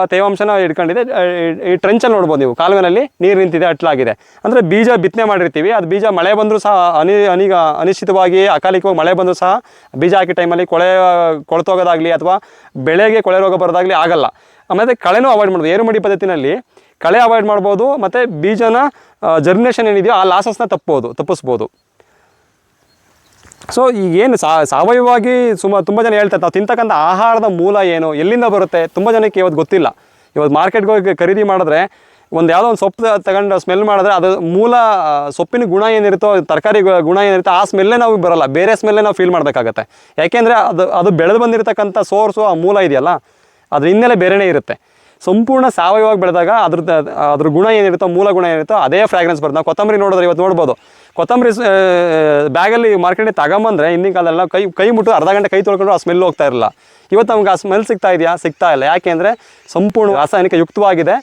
ತೇವಾಂಶನ ಇಟ್ಕೊಂಡಿದೆ ಈ- ಈ ಟ್ರೆಂಚಲ್ಲಿ ನೋಡ್ಬೋದು ನೀವು. ಕಾಲುವೆನಲ್ಲಿ ನೀರು ನಿಂತಿದೆ, ಅಟ್ಲಾಗಿದೆ. ಅಂದರೆ ಬೀಜ ಬಿತ್ತನೆ ಮಾಡಿರ್ತೀವಿ. ಅದು ಬೀಜ ಮಳೆ ಬಂದರೂ ಸಹ ಅನಿ, ಅನಿಗ, ಅನಿಶ್ಚಿತವಾಗಿ ಅಕಾಲಿಕವಾಗಿ ಮಳೆ ಬಂದರೂ ಸಹ ಬೀಜ ಹಾಕಿ ಟೈಮಲ್ಲಿ ಕೊಳೆ, ಕೊಳತೋಗೋದಾಗಲಿ ಅಥವಾ ಬೆಳೆಗೆ ಕೊಳೆ ರೋಗ ಬರೋದಾಗಲಿ ಆಗಲ್ಲ. ಆಮೇಲೆ ಕಳೆನೂ ಅವಾಯ್ಡ್ ಮಾಡ್ಬೋದು. ಏರುಮಡಿ ಪದ್ಧತಿನಲ್ಲಿ ಕಳೆ ಅವಾಯ್ಡ್ ಮಾಡ್ಬೋದು. ಮತ್ತು ಬೀಜನ ಜರ್ಮಿನೇಷನ್ ಏನಿದೆಯೋ ಆ ಲಾಸಸ್ನ ತಪ್ಬೋದು ತಪ್ಪಿಸ್ಬೋದು. ಸೊ ಈಗೇನು ಸಾವಯವವಾಗಿ ಸುಮ, ತುಂಬ ಜನ ಹೇಳ್ತಾರೆ, ನಾವು ತಿಂತಕ್ಕಂಥ ಆಹಾರದ ಮೂಲ ಏನು, ಎಲ್ಲಿಂದ ಬರುತ್ತೆ, ತುಂಬ ಜನಕ್ಕೆ ಇವತ್ತು ಗೊತ್ತಿಲ್ಲ. ಇವತ್ತು ಮಾರ್ಕೆಟ್ಗೆ ಹೋಗಿ ಖರೀದಿ ಮಾಡಿದ್ರೆ, ಒಂದು ಯಾವುದೋ ಒಂದು ಸೊಪ್ಪು ತಗೊಂಡು ಸ್ಮೆಲ್ ಮಾಡಿದ್ರೆ ಅದು ಮೂಲ ಸೊಪ್ಪಿನ ಗುಣ ಏನಿರುತ್ತೋ, ತರಕಾರಿ ಗುಣ ಏನಿರುತ್ತೋ, ಆ ಸ್ಮೆಲ್ಲೇ ನಾವು ಬರೋಲ್ಲ. ಬೇರೆ ಸ್ಮೆಲ್ಲೇ ನಾವು ಫೀಲ್ ಮಾಡಬೇಕಾಗತ್ತೆ. ಯಾಕೆಂದರೆ ಅದು ಅದು ಬೆಳೆದು ಬಂದಿರತಕ್ಕಂಥ ಸೋರ್ಸು ಆ ಮೂಲ ಇದೆಯಲ್ಲ, ಅದ್ರ ಹಿನ್ನೆಲೆ ಬೇರೆನೇ ಇರುತ್ತೆ. ಸಂಪೂರ್ಣ ಸಾವಯವಾಗಿ ಬೆಳೆದಾಗ ಅದ್ರದ್ದು ಅದ್ರ ಗುಣ ಏನಿರುತ್ತೋ, ಮೂಲ ಗುಣ ಏನಿರುತ್ತೋ ಅದೇ ಫ್ರಾಗ್ರೆನ್ಸ್ ಬರುತ್ತೆ. ನಾವು ಕೊತ್ತಂಬರಿ ನೋಡಿದ್ರೆ ಇವತ್ತು ನೋಡ್ಬೋದು. ಕೊತ್ತಂಬರಿ ಬ್ಯಾಗಲ್ಲಿ ಮಾರ್ಕೆಟಿಗೆ ತಗೊಂಬಂದ್ರೆ ಹಿಂದಿನ ಕಾಲದಲ್ಲ ಕೈ ಕೈ ಮುಟ್ಟು ಅರ್ಧ ಗಂಟೆ ಕೈ ತೊಳ್ಕೊಂಡು ಆ ಸ್ಮೆಲ್ ಹೋಗ್ತಾ ಇರಲಿಲ್ಲ. ಇವತ್ತು ನಮ್ಗೆ ಆ ಸ್ಮೆಲ್ ಸಿಗ್ತಾ ಇದೆಯಾ? ಸಿಗ್ತಾ ಇಲ್ಲ. ಯಾಕೆ ಅಂದರೆ ಸಂಪೂರ್ಣ ರಾಸಾಯನಿಕ ಯುಕ್ತವಾಗಿದೆ.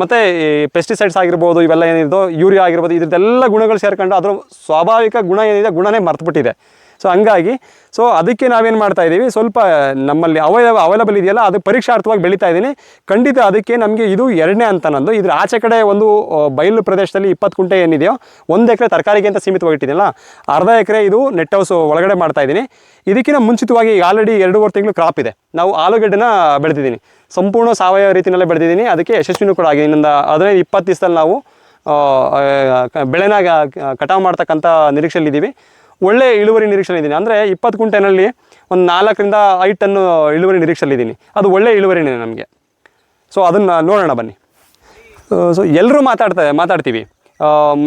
ಮತ್ತೆ ಈ ಪೆಸ್ಟಿಸೈಡ್ಸ್ ಆಗಿರ್ಬೋದು, ಇವೆಲ್ಲ ಏನಿದೋ ಯೂರಿಯಾ ಆಗಿರ್ಬೋದು, ಇದ್ರದ್ದೆಲ್ಲ ಗುಣಗಳು ಸೇರ್ಕೊಂಡು ಅದರ ಸ್ವಾಭಾವಿಕ ಗುಣ ಏನಿದೆ, ಗುಣನೇ ಮರ್ತುಬಿಟ್ಟಿದೆ. ಸೊ ಹಂಗಾಗಿ ಸೊ ಅದಕ್ಕೆ ನಾವೇನು ಮಾಡ್ತಾ ಇದ್ದೀವಿ? ಸ್ವಲ್ಪ ನಮ್ಮಲ್ಲಿ ಅವಯವ ಅವೈಲಬಲ್ ಇದೆಯಲ್ಲ, ಅದು ಪರೀಕ್ಷಾರ್ಥವಾಗಿ ಬೆಳೀತಾ ಇದ್ದೀನಿ. ಖಂಡಿತ ಅದಕ್ಕೆ ನಮಗೆ ಇದು ಎರಡನೇ ಅಂತ ನಂದು. ಇದ್ರ ಆಚೆ ಕಡೆ ಒಂದು ಬಯಲು ಪ್ರದೇಶದಲ್ಲಿ ಇಪ್ಪತ್ತು ಕುಂಟೆ ಏನಿದೆಯೋ, ಒಂದು ಎಕರೆ ತರಕಾರಿಗೆ ಅಂತ ಸೀಮಿತವಾಗಿಟ್ಟಿದ್ದೀನಲ್ಲ, ಅರ್ಧ ಎಕರೆ ಇದು ನೆಟ್ ಹೌಸ್ ಒಳಗಡೆ ಮಾಡ್ತಾ ಇದ್ದೀನಿ. ಇದಕ್ಕಿಂತ ಮುಂಚಿತವಾಗಿ ಆಲ್ರೆಡಿ ಎರಡೂವರೆ ತಿಂಗಳು ಕ್ರಾಪ್ ಇದೆ. ನಾವು ಆಲೂಗಡ್ಡೆನ ಬೆಳೆದಿದ್ದೀನಿ. ಸಂಪೂರ್ಣ ಸಾವಯವ ರೀತಿಯಲ್ಲೇ ಬೆಳೆದಿದ್ದೀನಿ. ಅದಕ್ಕೆ ಯಶಸ್ವಿನೂ ಕೂಡ ಆಗಿದೆ. ಇನ್ನೊಂದು ಹದಿನೈದು, ಇಪ್ಪತ್ತು ದಿವಸದಲ್ಲಿ ನಾವು ಬೆಳೆನ ಕಟಾವು ಮಾಡ್ತಕ್ಕಂಥ ನಿರೀಕ್ಷೆಯಲ್ಲಿದ್ದೀವಿ. ಒಳ್ಳೆ ಇಳುವರಿ ನಿರೀಕ್ಷೆಯಲ್ಲಿದ್ದೀನಿ ಅಂದರೆ ಇಪ್ಪತ್ತು ಕುಂಟೆನಲ್ಲಿ ಒಂದು ನಾಲ್ಕರಿಂದ ಐದು ಟನ್ನು ಇಳುವರಿ ನಿರೀಕ್ಷೆಯಲ್ಲಿದ್ದೀನಿ ಅದು ಒಳ್ಳೆ ಇಳುವರಿ ನಮಗೆ. ಸೊ ಅದನ್ನು ನೋಡೋಣ ಬನ್ನಿ. ಸೊ ಎಲ್ಲರೂ ಮಾತಾಡ್ತಾ, ಮಾತಾಡ್ತೀವಿ.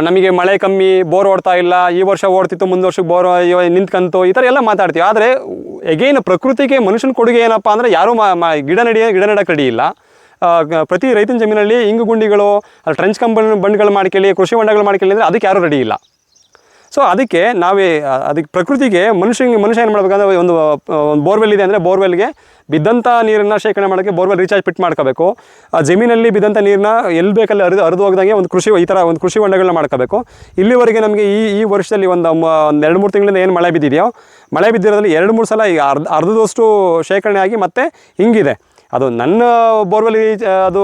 ನಮಗೆ ಮಳೆ ಕಮ್ಮಿ, ಬೋರ್ ಓಡ್ತಾ ಇಲ್ಲ, ಈ ವರ್ಷ ಓಡ್ತಿತ್ತು, ಮುಂದೆ ವರ್ಷಕ್ಕೆ ಬೋರ್ ನಿಂತ್ಕಂತು ಈ ಥರ ಎಲ್ಲ ಮಾತಾಡ್ತೀವಿ. ಆದರೆ ಎಗೇನ್ ಪ್ರಕೃತಿಗೆ ಮನುಷ್ಯನ ಕೊಡುಗೆ ಏನಪ್ಪ ಅಂದರೆ ಯಾರೂ ಮಾ ಗಿಡ ನಡಿ, ಗಿಡ ನೆಡಕ್ಕೆ ರೆಡಿ ಇಲ್ಲ ಪ್ರತಿ ರೈತನ ಜಮೀನಲ್ಲಿ ಇಂಗು ಗುಂಡಿಗಳು ಟ್ರೆಂಚ್ ಕಂಬ ಬಂಡ್ಗಳು ಮಾಡ್ಕೊಳ್ಳಿ, ಕೃಷಿ ಹೊಂಡಗಳು ಮಾಡ್ಕೊಳ್ಳಿ ಅಂದರೆ ಅದಕ್ಕೆ ಯಾರೂ ರೆಡಿ ಇಲ್ಲ. ಸೊ ಅದಕ್ಕೆ ನಾವೇ ಅದಕ್ಕೆ ಪ್ರಕೃತಿಗೆ ಮನುಷ್ಯನಿಗೆ ಮನುಷ್ಯ ಏನು ಮಾಡಬೇಕಂದ್ರೆ ಒಂದು ಬೋರ್ವೆಲ್ ಇದೆ ಅಂದರೆ ಬೋರ್ವೆಲ್ಗೆ ಬಿದ್ದಂಥ ನೀರನ್ನು ಶೇಖರಣೆ ಮಾಡೋಕ್ಕೆ ಬೋರ್ವೆಲ್ ರೀಚಾರ್ಜ್ ಪಿಟ್ ಮಾಡ್ಕೋಬೇಕು. ಆ, ಜಮೀನಲ್ಲಿ ಬಿದ್ದಂಥ ನೀರನ್ನ ಎಲ್ಲಿ ಬೇಕಲ್ಲಿ ಹರಿದು ಹರಿದು ಹೋಗ್ದಂಗೆ ಒಂದು ಕೃಷಿ, ಈ ಥರ ಒಂದು ಕೃಷಿ ಹೊಂಡಗಳನ್ನ ಮಾಡ್ಕೋಬೇಕು. ಇಲ್ಲಿವರೆಗೆ ನಮಗೆ ಈ ಈ ವರ್ಷದಲ್ಲಿ ಒಂದು ಒಂದು ಎರಡು, ಮೂರು ತಿಂಗಳಿಂದ ಏನು ಮಳೆ ಬಿದ್ದಿದೆಯೋ, ಮಳೆ ಬಿದ್ದಿರೋದ್ರಲ್ಲಿ ಎರಡು, ಮೂರು ಸಲ ಈಗ ಅರ್ಧ, ಅರ್ಧದಷ್ಟು ಶೇಖರಣೆ ಆಗಿ ಮತ್ತೆ ಹಿಂಗಿದೆ. ಅದು ನನ್ನ ಬೋರ್ವೆಲ್ ಅದು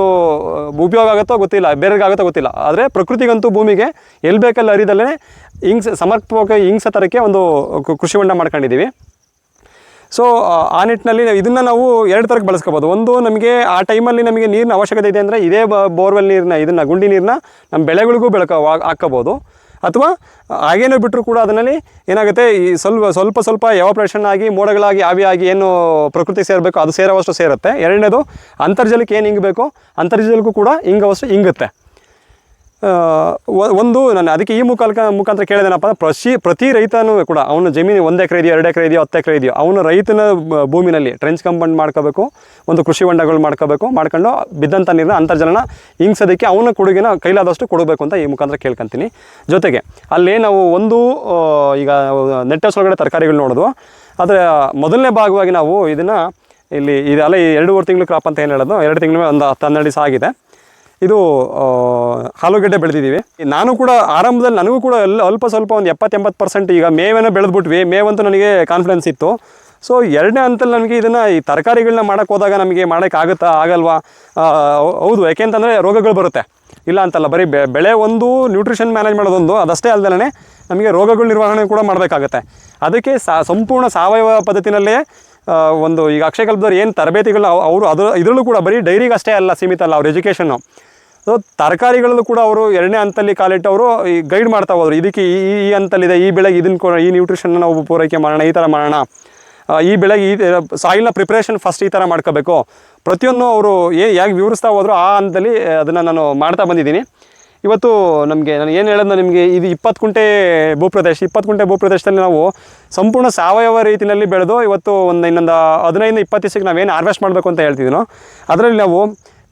ಉಪಯೋಗ ಆಗುತ್ತೋ ಗೊತ್ತಿಲ್ಲ ಬೇರೆಗಾಗುತ್ತೋ ಗೊತ್ತಿಲ್ಲ. ಆದರೆ ಪ್ರಕೃತಿಗಂತೂ ಭೂಮಿಗೆ ಎಲ್ಲಿ ಬೇಕಲ್ಲಿ ಹರಿದಲ್ಲೇ ಹಿಂಗ್ಸ್ ಸಮರ್ಪಕ ಹಿಂಗ್ಸ ತರಕ್ಕೆ ಒಂದು ಕೃಷಿ ಹೊಂಡ ಮಾಡ್ಕೊಂಡಿದ್ದೀವಿ. ಸೊ ಆ ನಿಟ್ಟಿನಲ್ಲಿ ಇದನ್ನು ನಾವು ಎರಡು ಥರಕ್ಕೆ ಬಳಸ್ಕೋಬೋದು. ಒಂದು ನಮಗೆ ಆ ಟೈಮಲ್ಲಿ ನಮಗೆ ನೀರಿನ ಅವಶ್ಯಕತೆ ಇದೆ ಅಂದರೆ ಇದೇ ಬೋರ್ವೆಲ್ ನೀರನ್ನ ಇದನ್ನು ಗುಂಡಿ ನೀರನ್ನ ನಮ್ಮ ಬೆಳೆಗಳಿಗೂ ಬೆಳಕ ಹಾಕ್ಕೋಬೋದು. ಅಥವಾ ಹಾಗೇನೋ ಬಿಟ್ಟರು ಕೂಡ ಅದರಲ್ಲಿ ಏನಾಗುತ್ತೆ ಈ ಸ್ವಲ್ಪ ಸ್ವಲ್ಪ ಸ್ವಲ್ಪ ಎವಾಪ್ರೇಷನ್ ಆಗಿ, ಮೋಡಗಳಾಗಿ ಆವಿಯಾಗಿ ಏನು ಪ್ರಕೃತಿ ಸೇರಬೇಕು ಅದು ಸೇರೋವಷ್ಟು ಸೇರುತ್ತೆ. ಎರಡನೇದು ಅಂತರ್ಜಲಕ್ಕೆ ಏನು ಹಿಂಗಬೇಕು ಅಂತರ್ಜಲಕ್ಕೂ ಕೂಡ ಹಿಂಗವಷ್ಟು ಹಿಂಗುತ್ತೆ. ಒಂದು, ನಾನು ಅದಕ್ಕೆ ಈ ಮುಖಾಲ್ಕ ಮುಖಾಂತರ ಕೇಳಿದೆನಪ್ಪ ಅಂದ್ರೆ ಪ್ರತಿ ಪ್ರತಿ ರೈತನೂ ಕೂಡ ಅವನ ಜಮೀನು ಒಂದು ಎಕರೆ ಇದೆಯೋ, ಎರಡು ಎಕರೆ ಇದೆಯೋ, ಹತ್ತು ಎಕರೆ ಇದೆಯೋ, ಅವನು ರೈತನ ಭೂಮಿನಲ್ಲಿ ಟ್ರೆಂಚ್ ಕಂಪೌಂಡ್ ಮಾಡ್ಕೋಬೇಕು, ಒಂದು ಕೃಷಿ ಹೊಂಡಗಳು ಮಾಡ್ಕೋಬೇಕು, ಮಾಡ್ಕೊಂಡು ಬಿದ್ದಂಥ ನೀರನ್ನ ಅಂತರ್ಜಲನ ಹಿಂಗ್ಸೋದಕ್ಕೆ ಅವನ ಕೊಡುಗೆನ ಕೈಲಾದಷ್ಟು ಕೊಡಬೇಕು ಅಂತ ಈ ಮುಖಾಂತರ ಕೇಳ್ಕೊತೀನಿ. ಜೊತೆಗೆ ಅಲ್ಲಿ ನಾವು ಒಂದು ಈಗ ನೆಟ್ಟಸ್ ಒಳಗಡೆ ತರಕಾರಿಗಳು ನೋಡೋದು. ಆದರೆ ಮೊದಲನೇ ಭಾಗವಾಗಿ ನಾವು ಇದನ್ನು ಇಲ್ಲಿ ಇದೆಲ್ಲ ಈ ಎರಡೂವರೆ ತಿಂಗಳು ಕ್ರಾಪ್ ಅಂತ ಏನು ಹೇಳೋದು? ಎರಡು ತಿಂಗಳು ಒಂದು ಹತ್ತು ಹನ್ನೆರಡು ದಿವಸ ಆಗಿದೆ. ಇದು ಆಲೂಗಡ್ಡೆ ಬೆಳೆದಿದ್ದೀವಿ. ನಾನು ಕೂಡ ಆರಂಭದಲ್ಲಿ ನನಗೂ ಕೂಡ ಎಲ್ಲ ಅಲ್ಪ ಸ್ವಲ್ಪ ಒಂದು ಎಪ್ಪತ್ತೆಂಬತ್ತು ಪರ್ಸೆಂಟ್ ಈಗ ಮೇವೇನೋ ಬೆಳೆದ್ಬಿಟ್ವಿ. ಮೇವಂತೂ ನನಗೆ ಕಾನ್ಫಿಡೆನ್ಸ್ ಇತ್ತು. ಸೊ ಎರಡನೇ ಹಂತಲ್ಲಿ ನಮಗೆ ಇದನ್ನು ಈ ತರಕಾರಿಗಳನ್ನ ಮಾಡೋಕ್ಕೆ ಹೋದಾಗ ನಮಗೆ ಮಾಡೋಕ್ಕಾಗುತ್ತಾ ಆಗಲ್ವಾ? ಹೌದು. ಯಾಕೆಂತಂದರೆ ರೋಗಗಳು ಬರುತ್ತೆ. ಇಲ್ಲ ಅಂತಲ್ಲ, ಬರೀ ಬೆಳೆ ಒಂದು ನ್ಯೂಟ್ರಿಷನ್ ಮ್ಯಾನೇಜ್ ಮಾಡೋದೊಂದು, ಅದಷ್ಟೇ ಅಲ್ಲದೇ ನಮಗೆ ರೋಗಗಳ ನಿರ್ವಹಣೆ ಕೂಡ ಮಾಡಬೇಕಾಗುತ್ತೆ. ಅದಕ್ಕೆ ಸಂಪೂರ್ಣ ಸಾವಯವ ಪದ್ಧತಿನಲ್ಲೇ ಒಂದು ಈಗ ಅಕ್ಷಯಕಲ್ಪದವ್ರು ಏನು ತರಬೇತಿಗಳನ್ನ ಅವರು ಅದು ಇದರಲ್ಲೂ ಕೂಡ ಬರೀ ಡೈರಿಗೆ ಅಷ್ಟೇ ಅಲ್ಲ ಸೀಮಿತ ಅಲ್ಲ, ಅವ್ರ ಎಜುಕೇಷನ್ನು ಸೊ ತರಕಾರಿಗಳಲ್ಲೂ ಕೂಡ ಅವರು ಎರಡನೇ ಹಂತಲ್ಲಿ ಕಾಲಿಟ್ಟವರು ಈ ಗೈಡ್ ಮಾಡ್ತಾ ಹೋದರು. ಇದಕ್ಕೆ ಈ ಈ- ಹಂತಲ್ಲಿದೆ, ಈ ಬೆಳೆಗೆ ಇದನ್ನು ಕೊ ಈ ನ್ಯೂಟ್ರಿಷನ್ನ ನಾವು ಪೂರೈಕೆ ಮಾಡೋಣ, ಈ ಥರ ಮಾಡೋಣ. ಈ ಬೆಳೆಗೆ ಈ ಸಾಯಿಲ್ನ ಪ್ರಿಪ್ರೇಷನ್ ಫಸ್ಟ್ ಈ ಥರ ಮಾಡ್ಕೋಬೇಕು. ಪ್ರತಿಯೊಂದು ಅವರು ಏ ಹೇಗೆ ವಿವರಿಸ್ತಾ ಹೋದ್ರು? ಆ ಹಂತದಲ್ಲಿ ಅದನ್ನು ನಾನು ಮಾಡ್ತಾ ಬಂದಿದ್ದೀನಿ. ಇವತ್ತು ನಮಗೆ ನಾನು ಏನು ಹೇಳೋದು ನಿಮಗೆ ಇದು ಇಪ್ಪತ್ತು ಕುಂಟೆ ಭೂಪ್ರದೇಶ ಇಪ್ಪತ್ತು ಕುಂಟೆ ಭೂಪ್ರದೇಶದಲ್ಲಿ ನಾವು ಸಂಪೂರ್ಣ ಸಾವಯವ ರೀತಿಯಲ್ಲಿ ಬೆಳೆದು ಇವತ್ತು ಒಂದು ಇನ್ನೊಂದು ಹದಿನೈದು ಇಪ್ಪತ್ತು ದಿವಸಕ್ಕೆ ನಾವೇನು ಹಾರ್ವೆಸ್ಟ್ ಮಾಡಬೇಕು ಅಂತ ಹೇಳ್ತಿದ್ದೀನೋ ಅದರಲ್ಲಿ ನಾವು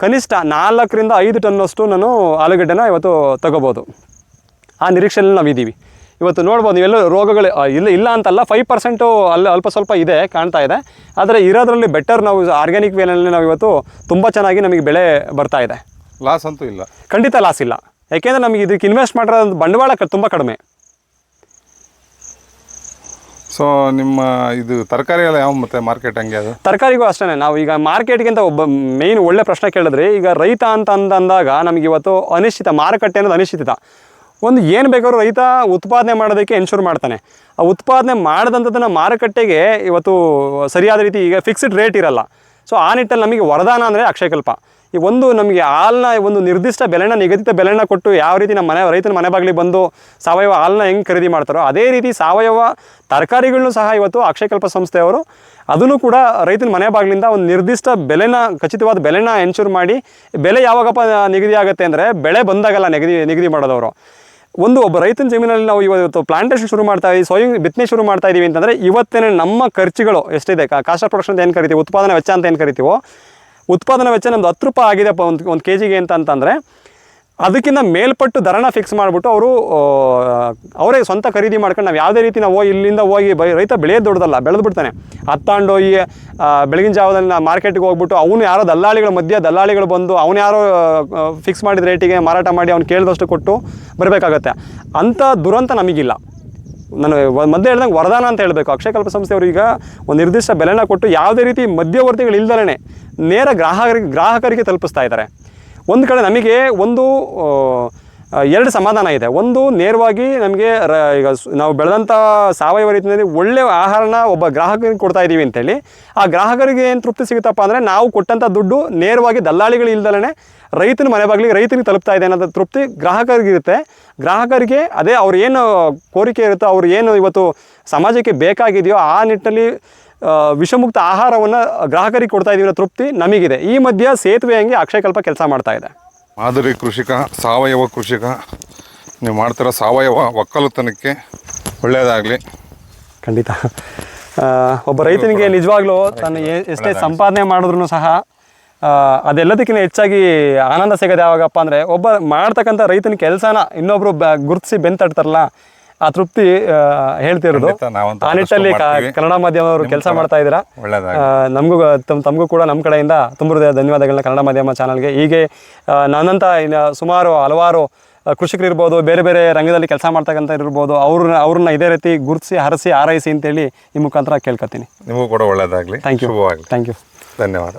ಕನಿಷ್ಠ ನಾಲ್ಕರಿಂದ ಐದು ಟನ್ನಷ್ಟು ನಾನು ಆಲೂಗಡ್ಡೆನ ಇವತ್ತು ತಗೋಬೋದು. ಆ ನಿರೀಕ್ಷೆಯಲ್ಲಿ ನಾವಿದ್ದೀವಿ ಇವತ್ತು ನೋಡ್ಬೋದು ನೀವೆಲ್ಲ ರೋಗಗಳು ಇಲ್ಲ ಇಲ್ಲ ಅಂತಲ್ಲ ಫೈವ್ ಪರ್ಸೆಂಟು ಅಲ್ಲಿ ಅಲ್ಪ ಸ್ವಲ್ಪ ಇದೆ ಕಾಣ್ತಾ ಇದೆ. ಆದರೆ ಇರೋದ್ರಲ್ಲಿ ಬೆಟರ್ ನಾವು ಆರ್ಗ್ಯಾನಿಕ್ ವೇನಲ್ಲಿ ನಾವು ಇವತ್ತು ತುಂಬ ಚೆನ್ನಾಗಿ ನಮಗೆ ಬೆಳೆ ಬರ್ತಾ ಇದೆ. ಲಾಸ್ ಅಂತೂ ಇಲ್ಲ. ಖಂಡಿತ ಲಾಸ್ ಇಲ್ಲ. ಯಾಕೆಂದರೆ ನಮಗೆ ಇದಕ್ಕೆ ಇನ್ವೆಸ್ಟ್ ಮಾಡಿರೋ ಬಂಡವಾಳ ತುಂಬ ಕಡಿಮೆ. ಸೊ ನಿಮ್ಮ ಇದು ತರಕಾರಿ ಎಲ್ಲ ಯಾವ ಮತ್ತೆ ಮಾರ್ಕೆಟ್ ಹಂಗೆ ಅದು? ತರಕಾರಿಗೂ ಅಷ್ಟೇ ನಾವು ಈಗ ಮಾರ್ಕೆಟ್ಗಿಂತ ಒಬ್ಬ ಮೇಯ್ನ್ ಒಳ್ಳೆ ಪ್ರಶ್ನೆ ಕೇಳಿದ್ರೆ ಈಗ ರೈತ ಅಂತ ಅಂದ ಅಂದಾಗ ನಮಗೆ ಇವತ್ತು ಅನಿಶ್ಚಿತ ಮಾರುಕಟ್ಟೆ ಅನ್ನೋದು ಅನಿಶ್ಚಿತ. ಒಂದು ಏನು ಬೇಕಾದ್ರೂ ರೈತ ಉತ್ಪಾದನೆ ಮಾಡೋದಕ್ಕೆ ಎನ್ಶೂರ್ ಮಾಡ್ತಾನೆ. ಆ ಉತ್ಪಾದನೆ ಮಾಡಿದಂಥದ್ದನ್ನು ಮಾರುಕಟ್ಟೆಗೆ ಇವತ್ತು ಸರಿಯಾದ ರೀತಿ ಈಗ ಫಿಕ್ಸ್ಡ್ ರೇಟ್ ಇರಲ್ಲ. ಸೊ ಆ ನಿಟ್ಟಲ್ಲಿ ನಮಗೆ ವರದಾನ ಅಂದರೆ ಅಕ್ಷಯಕಲ್ಪ. ಈ ಒಂದು ನಮಗೆ ಹಾಲನ್ನ ಒಂದು ನಿರ್ದಿಷ್ಟ ಬೆಲೆನ, ನಿಗದಿತ ಬೆಲೆನ ಕೊಟ್ಟು ಯಾವ ರೀತಿ ನಮ್ಮ ಮನೆ, ರೈತನ ಮನೆ ಬಾಗಿಲಿಗೆ ಬಂದು ಸಾವಯವ ಹಾಲನ್ನ ಹೆಂಗೆ ಖರೀದಿ ಮಾಡ್ತಾರೋ, ಅದೇ ರೀತಿ ಸಾವಯವ ತರಕಾರಿಗಳನ್ನು ಸಹ ಇವತ್ತು ಅಕ್ಷಯಕಲ್ಪ ಸಂಸ್ಥೆಯವರು ಅದನ್ನು ಕೂಡ ರೈತನ ಮನೆ ಬಾಗಿಲಿಂದ ಒಂದು ನಿರ್ದಿಷ್ಟ ಬೆಲೆನ, ಖಚಿತವಾದ ಬೆಲೆನ ಎನ್ಶೂರ್ ಮಾಡಿ, ಬೆಲೆ ಯಾವಾಗಪ್ಪ ನಿಗದಿ ಆಗುತ್ತೆ ಅಂದರೆ ಬೆಳೆ ಬಂದಾಗಲ್ಲ ನಿಗದಿ ನಿಗದಿ ಮಾಡೋದವರು. ಒಂದು ಒಬ್ಬ ರೈತನ ಜಮೀನಲ್ಲಿ ನಾವು ಇವತ್ತು ಪ್ಲಾಂಟೇಷನ್ ಶುರು ಮಾಡ್ತಾ ಇದ್ದೀವಿ ಸೋಯಿಂಗ್ ಬಿತ್ತನೆ ಶುರು ಮಾಡ್ತಾ ಇದ್ದೀವಿ ಅಂತಂದರೆ ಇವತ್ತೇನೆ ನಮ್ಮ ಖರ್ಚುಗಳು ಎಷ್ಟಿದೆ ಕಾಸ್ಟ್ ಆಫ್ ಪ್ರೊಡಕ್ಷನ್ ಅಂತ ಏನು ಕರಿತೀವಿ, ಉತ್ಪಾದನೆ ವೆಚ್ಚ ಅಂತ ಏನು ಕರಿತೀವೋ ಉತ್ಪಾದನಾ ವೆಚ್ಚ ನಮ್ದು ಹತ್ತು ರೂಪಾಯಿ ಆಗಿದೆಪ್ಪ ಒಂದು ಒಂದು ಕೆ ಜಿಗೆ ಅಂತ ಅಂತಂದರೆ, ಅದಕ್ಕಿಂತ ಮೇಲ್ಪಟ್ಟು ದರನ ಫಿಕ್ಸ್ ಮಾಡಿಬಿಟ್ಟು ಅವರು ಅವರೇ ಸ್ವಂತ ಖರೀದಿ ಮಾಡ್ಕೊಂಡು ನಾವು ಯಾವುದೇ ರೀತಿ ನಾವು ಇಲ್ಲಿಂದ ಹೋಗಿ ಬೈ ರೈತ ಬೆಳೆಯೋದು ದೊಡ್ಡದಲ್ಲ, ಬೆಳೆದು ಬಿಡ್ತಾನೆ. ಹತ್ತಾಂಡೋಗಿ ಬೆಳಗಿನ ಜಾವದಲ್ಲಿ ನಾವು ಮಾರ್ಕೆಟ್ಗೆ ಹೋಗ್ಬಿಟ್ಟು ಅವನು ಯಾರೋ ದಲ್ಲಾಳಿಗಳ ಮಧ್ಯೆ ದಲ್ಲಾಳಿಗಳು ಬಂದು ಅವನು ಯಾರೋ ಫಿಕ್ಸ್ ಮಾಡಿದ ರೇಟಿಗೆ ಮಾರಾಟ ಮಾಡಿ ಅವ್ನು ಕೇಳಿದಷ್ಟು ಕೊಟ್ಟು ಬರಬೇಕಾಗತ್ತೆ. ಅಂಥ ದುರಂತ ನಮಗಿಲ್ಲ. ನಾನು ಮೊದಲೇ ಹೇಳ್ದಂಗೆ ವರದಾನ ಅಂತ ಹೇಳಬೇಕು. ಅಕ್ಷಯಕಲ್ಪ ಸಂಸ್ಥೆಯವರು ಈಗ ಒಂದು ನಿರ್ದಿಷ್ಟ ಬೆಲೆನ ಕೊಟ್ಟು ಯಾವುದೇ ರೀತಿ ಮಧ್ಯವರ್ತಿಗಳು ಇಲ್ದಲೇ ನೇರ ಗ್ರಾಹಕರಿಗೆ ಗ್ರಾಹಕರಿಗೆ ತಲುಪಿಸ್ತಾ ಇದ್ದಾರೆ. ಒಂದು ಕಡೆ ನಮಗೆ ಒಂದು ಎರಡು ಸಮಾಧಾನ ಇದೆ. ಒಂದು, ನೇರವಾಗಿ ನಮಗೆ ರ, ಈಗ ನಾವು ಬೆಳೆದಂಥ ಸಾವಯವ ರೀತಿಯಲ್ಲಿ ಒಳ್ಳೆಯ ಆಹಾರನ ಒಬ್ಬ ಗ್ರಾಹಕರಿಗೆ ಕೊಡ್ತಾ ಇದ್ದೀವಿ ಅಂತೇಳಿ, ಆ ಗ್ರಾಹಕರಿಗೆ ಏನು ತೃಪ್ತಿ ಸಿಗುತ್ತಪ್ಪ ಅಂದರೆ ನಾವು ಕೊಟ್ಟಂಥ ದುಡ್ಡು ನೇರವಾಗಿ ದಲ್ಲಾಳಿಗಳು ಇಲ್ದಲೇ ರೈತನ ಮನೆ ಬಾಗಿಲಿಗೆ ರೈತನಿಗೆ ತಲುಪ್ತಾ ಇದೆ ಅನ್ನೋದು ತೃಪ್ತಿ ಗ್ರಾಹಕರಿಗಿರುತ್ತೆ. ಗ್ರಾಹಕರಿಗೆ ಅದೇ ಅವ್ರು ಏನು ಕೋರಿಕೆ ಇರುತ್ತೋ, ಅವ್ರು ಏನು ಇವತ್ತು ಸಮಾಜಕ್ಕೆ ಬೇಕಾಗಿದೆಯೋ ಆ ನಿಟ್ಟಿನಲ್ಲಿ ವಿಷಮುಕ್ತ ಆಹಾರವನ್ನು ಗ್ರಾಹಕರಿಗೆ ಕೊಡ್ತಾ ಇದೀವಿ ತೃಪ್ತಿ ನಮಗಿದೆ. ಈ ಮಧ್ಯೆ ಸೇತುವೆ ಹಂಗೆ ಅಕ್ಷಯಕಲ್ಪ ಕೆಲಸ ಮಾಡ್ತಾ ಇದೆ. ಮಾದರಿ ಕೃಷಿಕ ಸಾವಯವ ಕೃಷಿಕ. ನೀವು ಮಾಡ್ತಿರೋ ಸಾವಯವ ಒಕ್ಕಲುತನಕ್ಕೆ ಒಳ್ಳೆಯದಾಗಲಿ. ಖಂಡಿತ. ಆ, ಒಬ್ಬ ರೈತನಿಗೆ ನಿಜವಾಗ್ಲೂ ತನ್ನ ಎ- ಎಷ್ಟೇ ಸಂಪಾದನೆ ಮಾಡಿದ್ರು ಸಹ ಆ, ಅದೆಲ್ಲದಕ್ಕಿಂತ ಹೆಚ್ಚಾಗಿ ಆನಂದ ಸಿಗೋದು ಯಾವಾಗಪ್ಪ ಅಂದರೆ ಒಬ್ಬ ಮಾಡ್ತಕ್ಕಂಥ ರೈತನ ಕೆಲಸನ ಇನ್ನೊಬ್ರು ಬ ಗುರುತಿಸಿ ಬೆನ್ ತಟ್ತಾರಲ್ಲ ಆ ತೃಪ್ತಿ ಹೇಳ್ತಿರೋದು. ಆ ನಿಟ್ಟಲ್ಲಿ ಕನ್ನಡ ಮಾಧ್ಯಮದವರು ಕೆಲಸ ಮಾಡ್ತಾ ಇದ್ದೀರಾ? ನಮಗೂ ತಮ್ ತಮಗೂ ಕೂಡ ನಮ್ಮ ಕಡೆಯಿಂದ ತುಂಬ ಹೃದಯ ಧನ್ಯವಾದಗಳನ್ನ ಕನ್ನಡ ಮಾಧ್ಯಮ ಚಾನಲ್ಗೆ. ಹೀಗೆ ನನ್ನಂತ ನನ್ನಂಥ ಸುಮಾರು ಹಲವಾರು ಕೃಷಿಕರು ಕೃಷಿಕರಿರ್ಬೋದು ಬೇರೆ ಬೇರೆ ರಂಗದಲ್ಲಿ ಕೆಲಸ ಮಾಡ್ತಕ್ಕಂಥ ಇರ್ಬೋದು ಅವ್ರನ್ನ ಅವ್ರನ್ನ ಇದೇ ರೀತಿ ಗುರುತಿಸಿ ಹರಸಿ ಆರೈಸಿ ಅಂತೇಳಿ ಈ ಮುಖಾಂತರ ಕೇಳ್ಕೊತೀನಿ. ನಿಮಗೂ ಕೂಡ ಒಳ್ಳೆಯದಾಗಲಿ ಥ್ಯಾಂಕ್ ಯು ಥ್ಯಾಂಕ್ ಯು ಧನ್ಯವಾದ.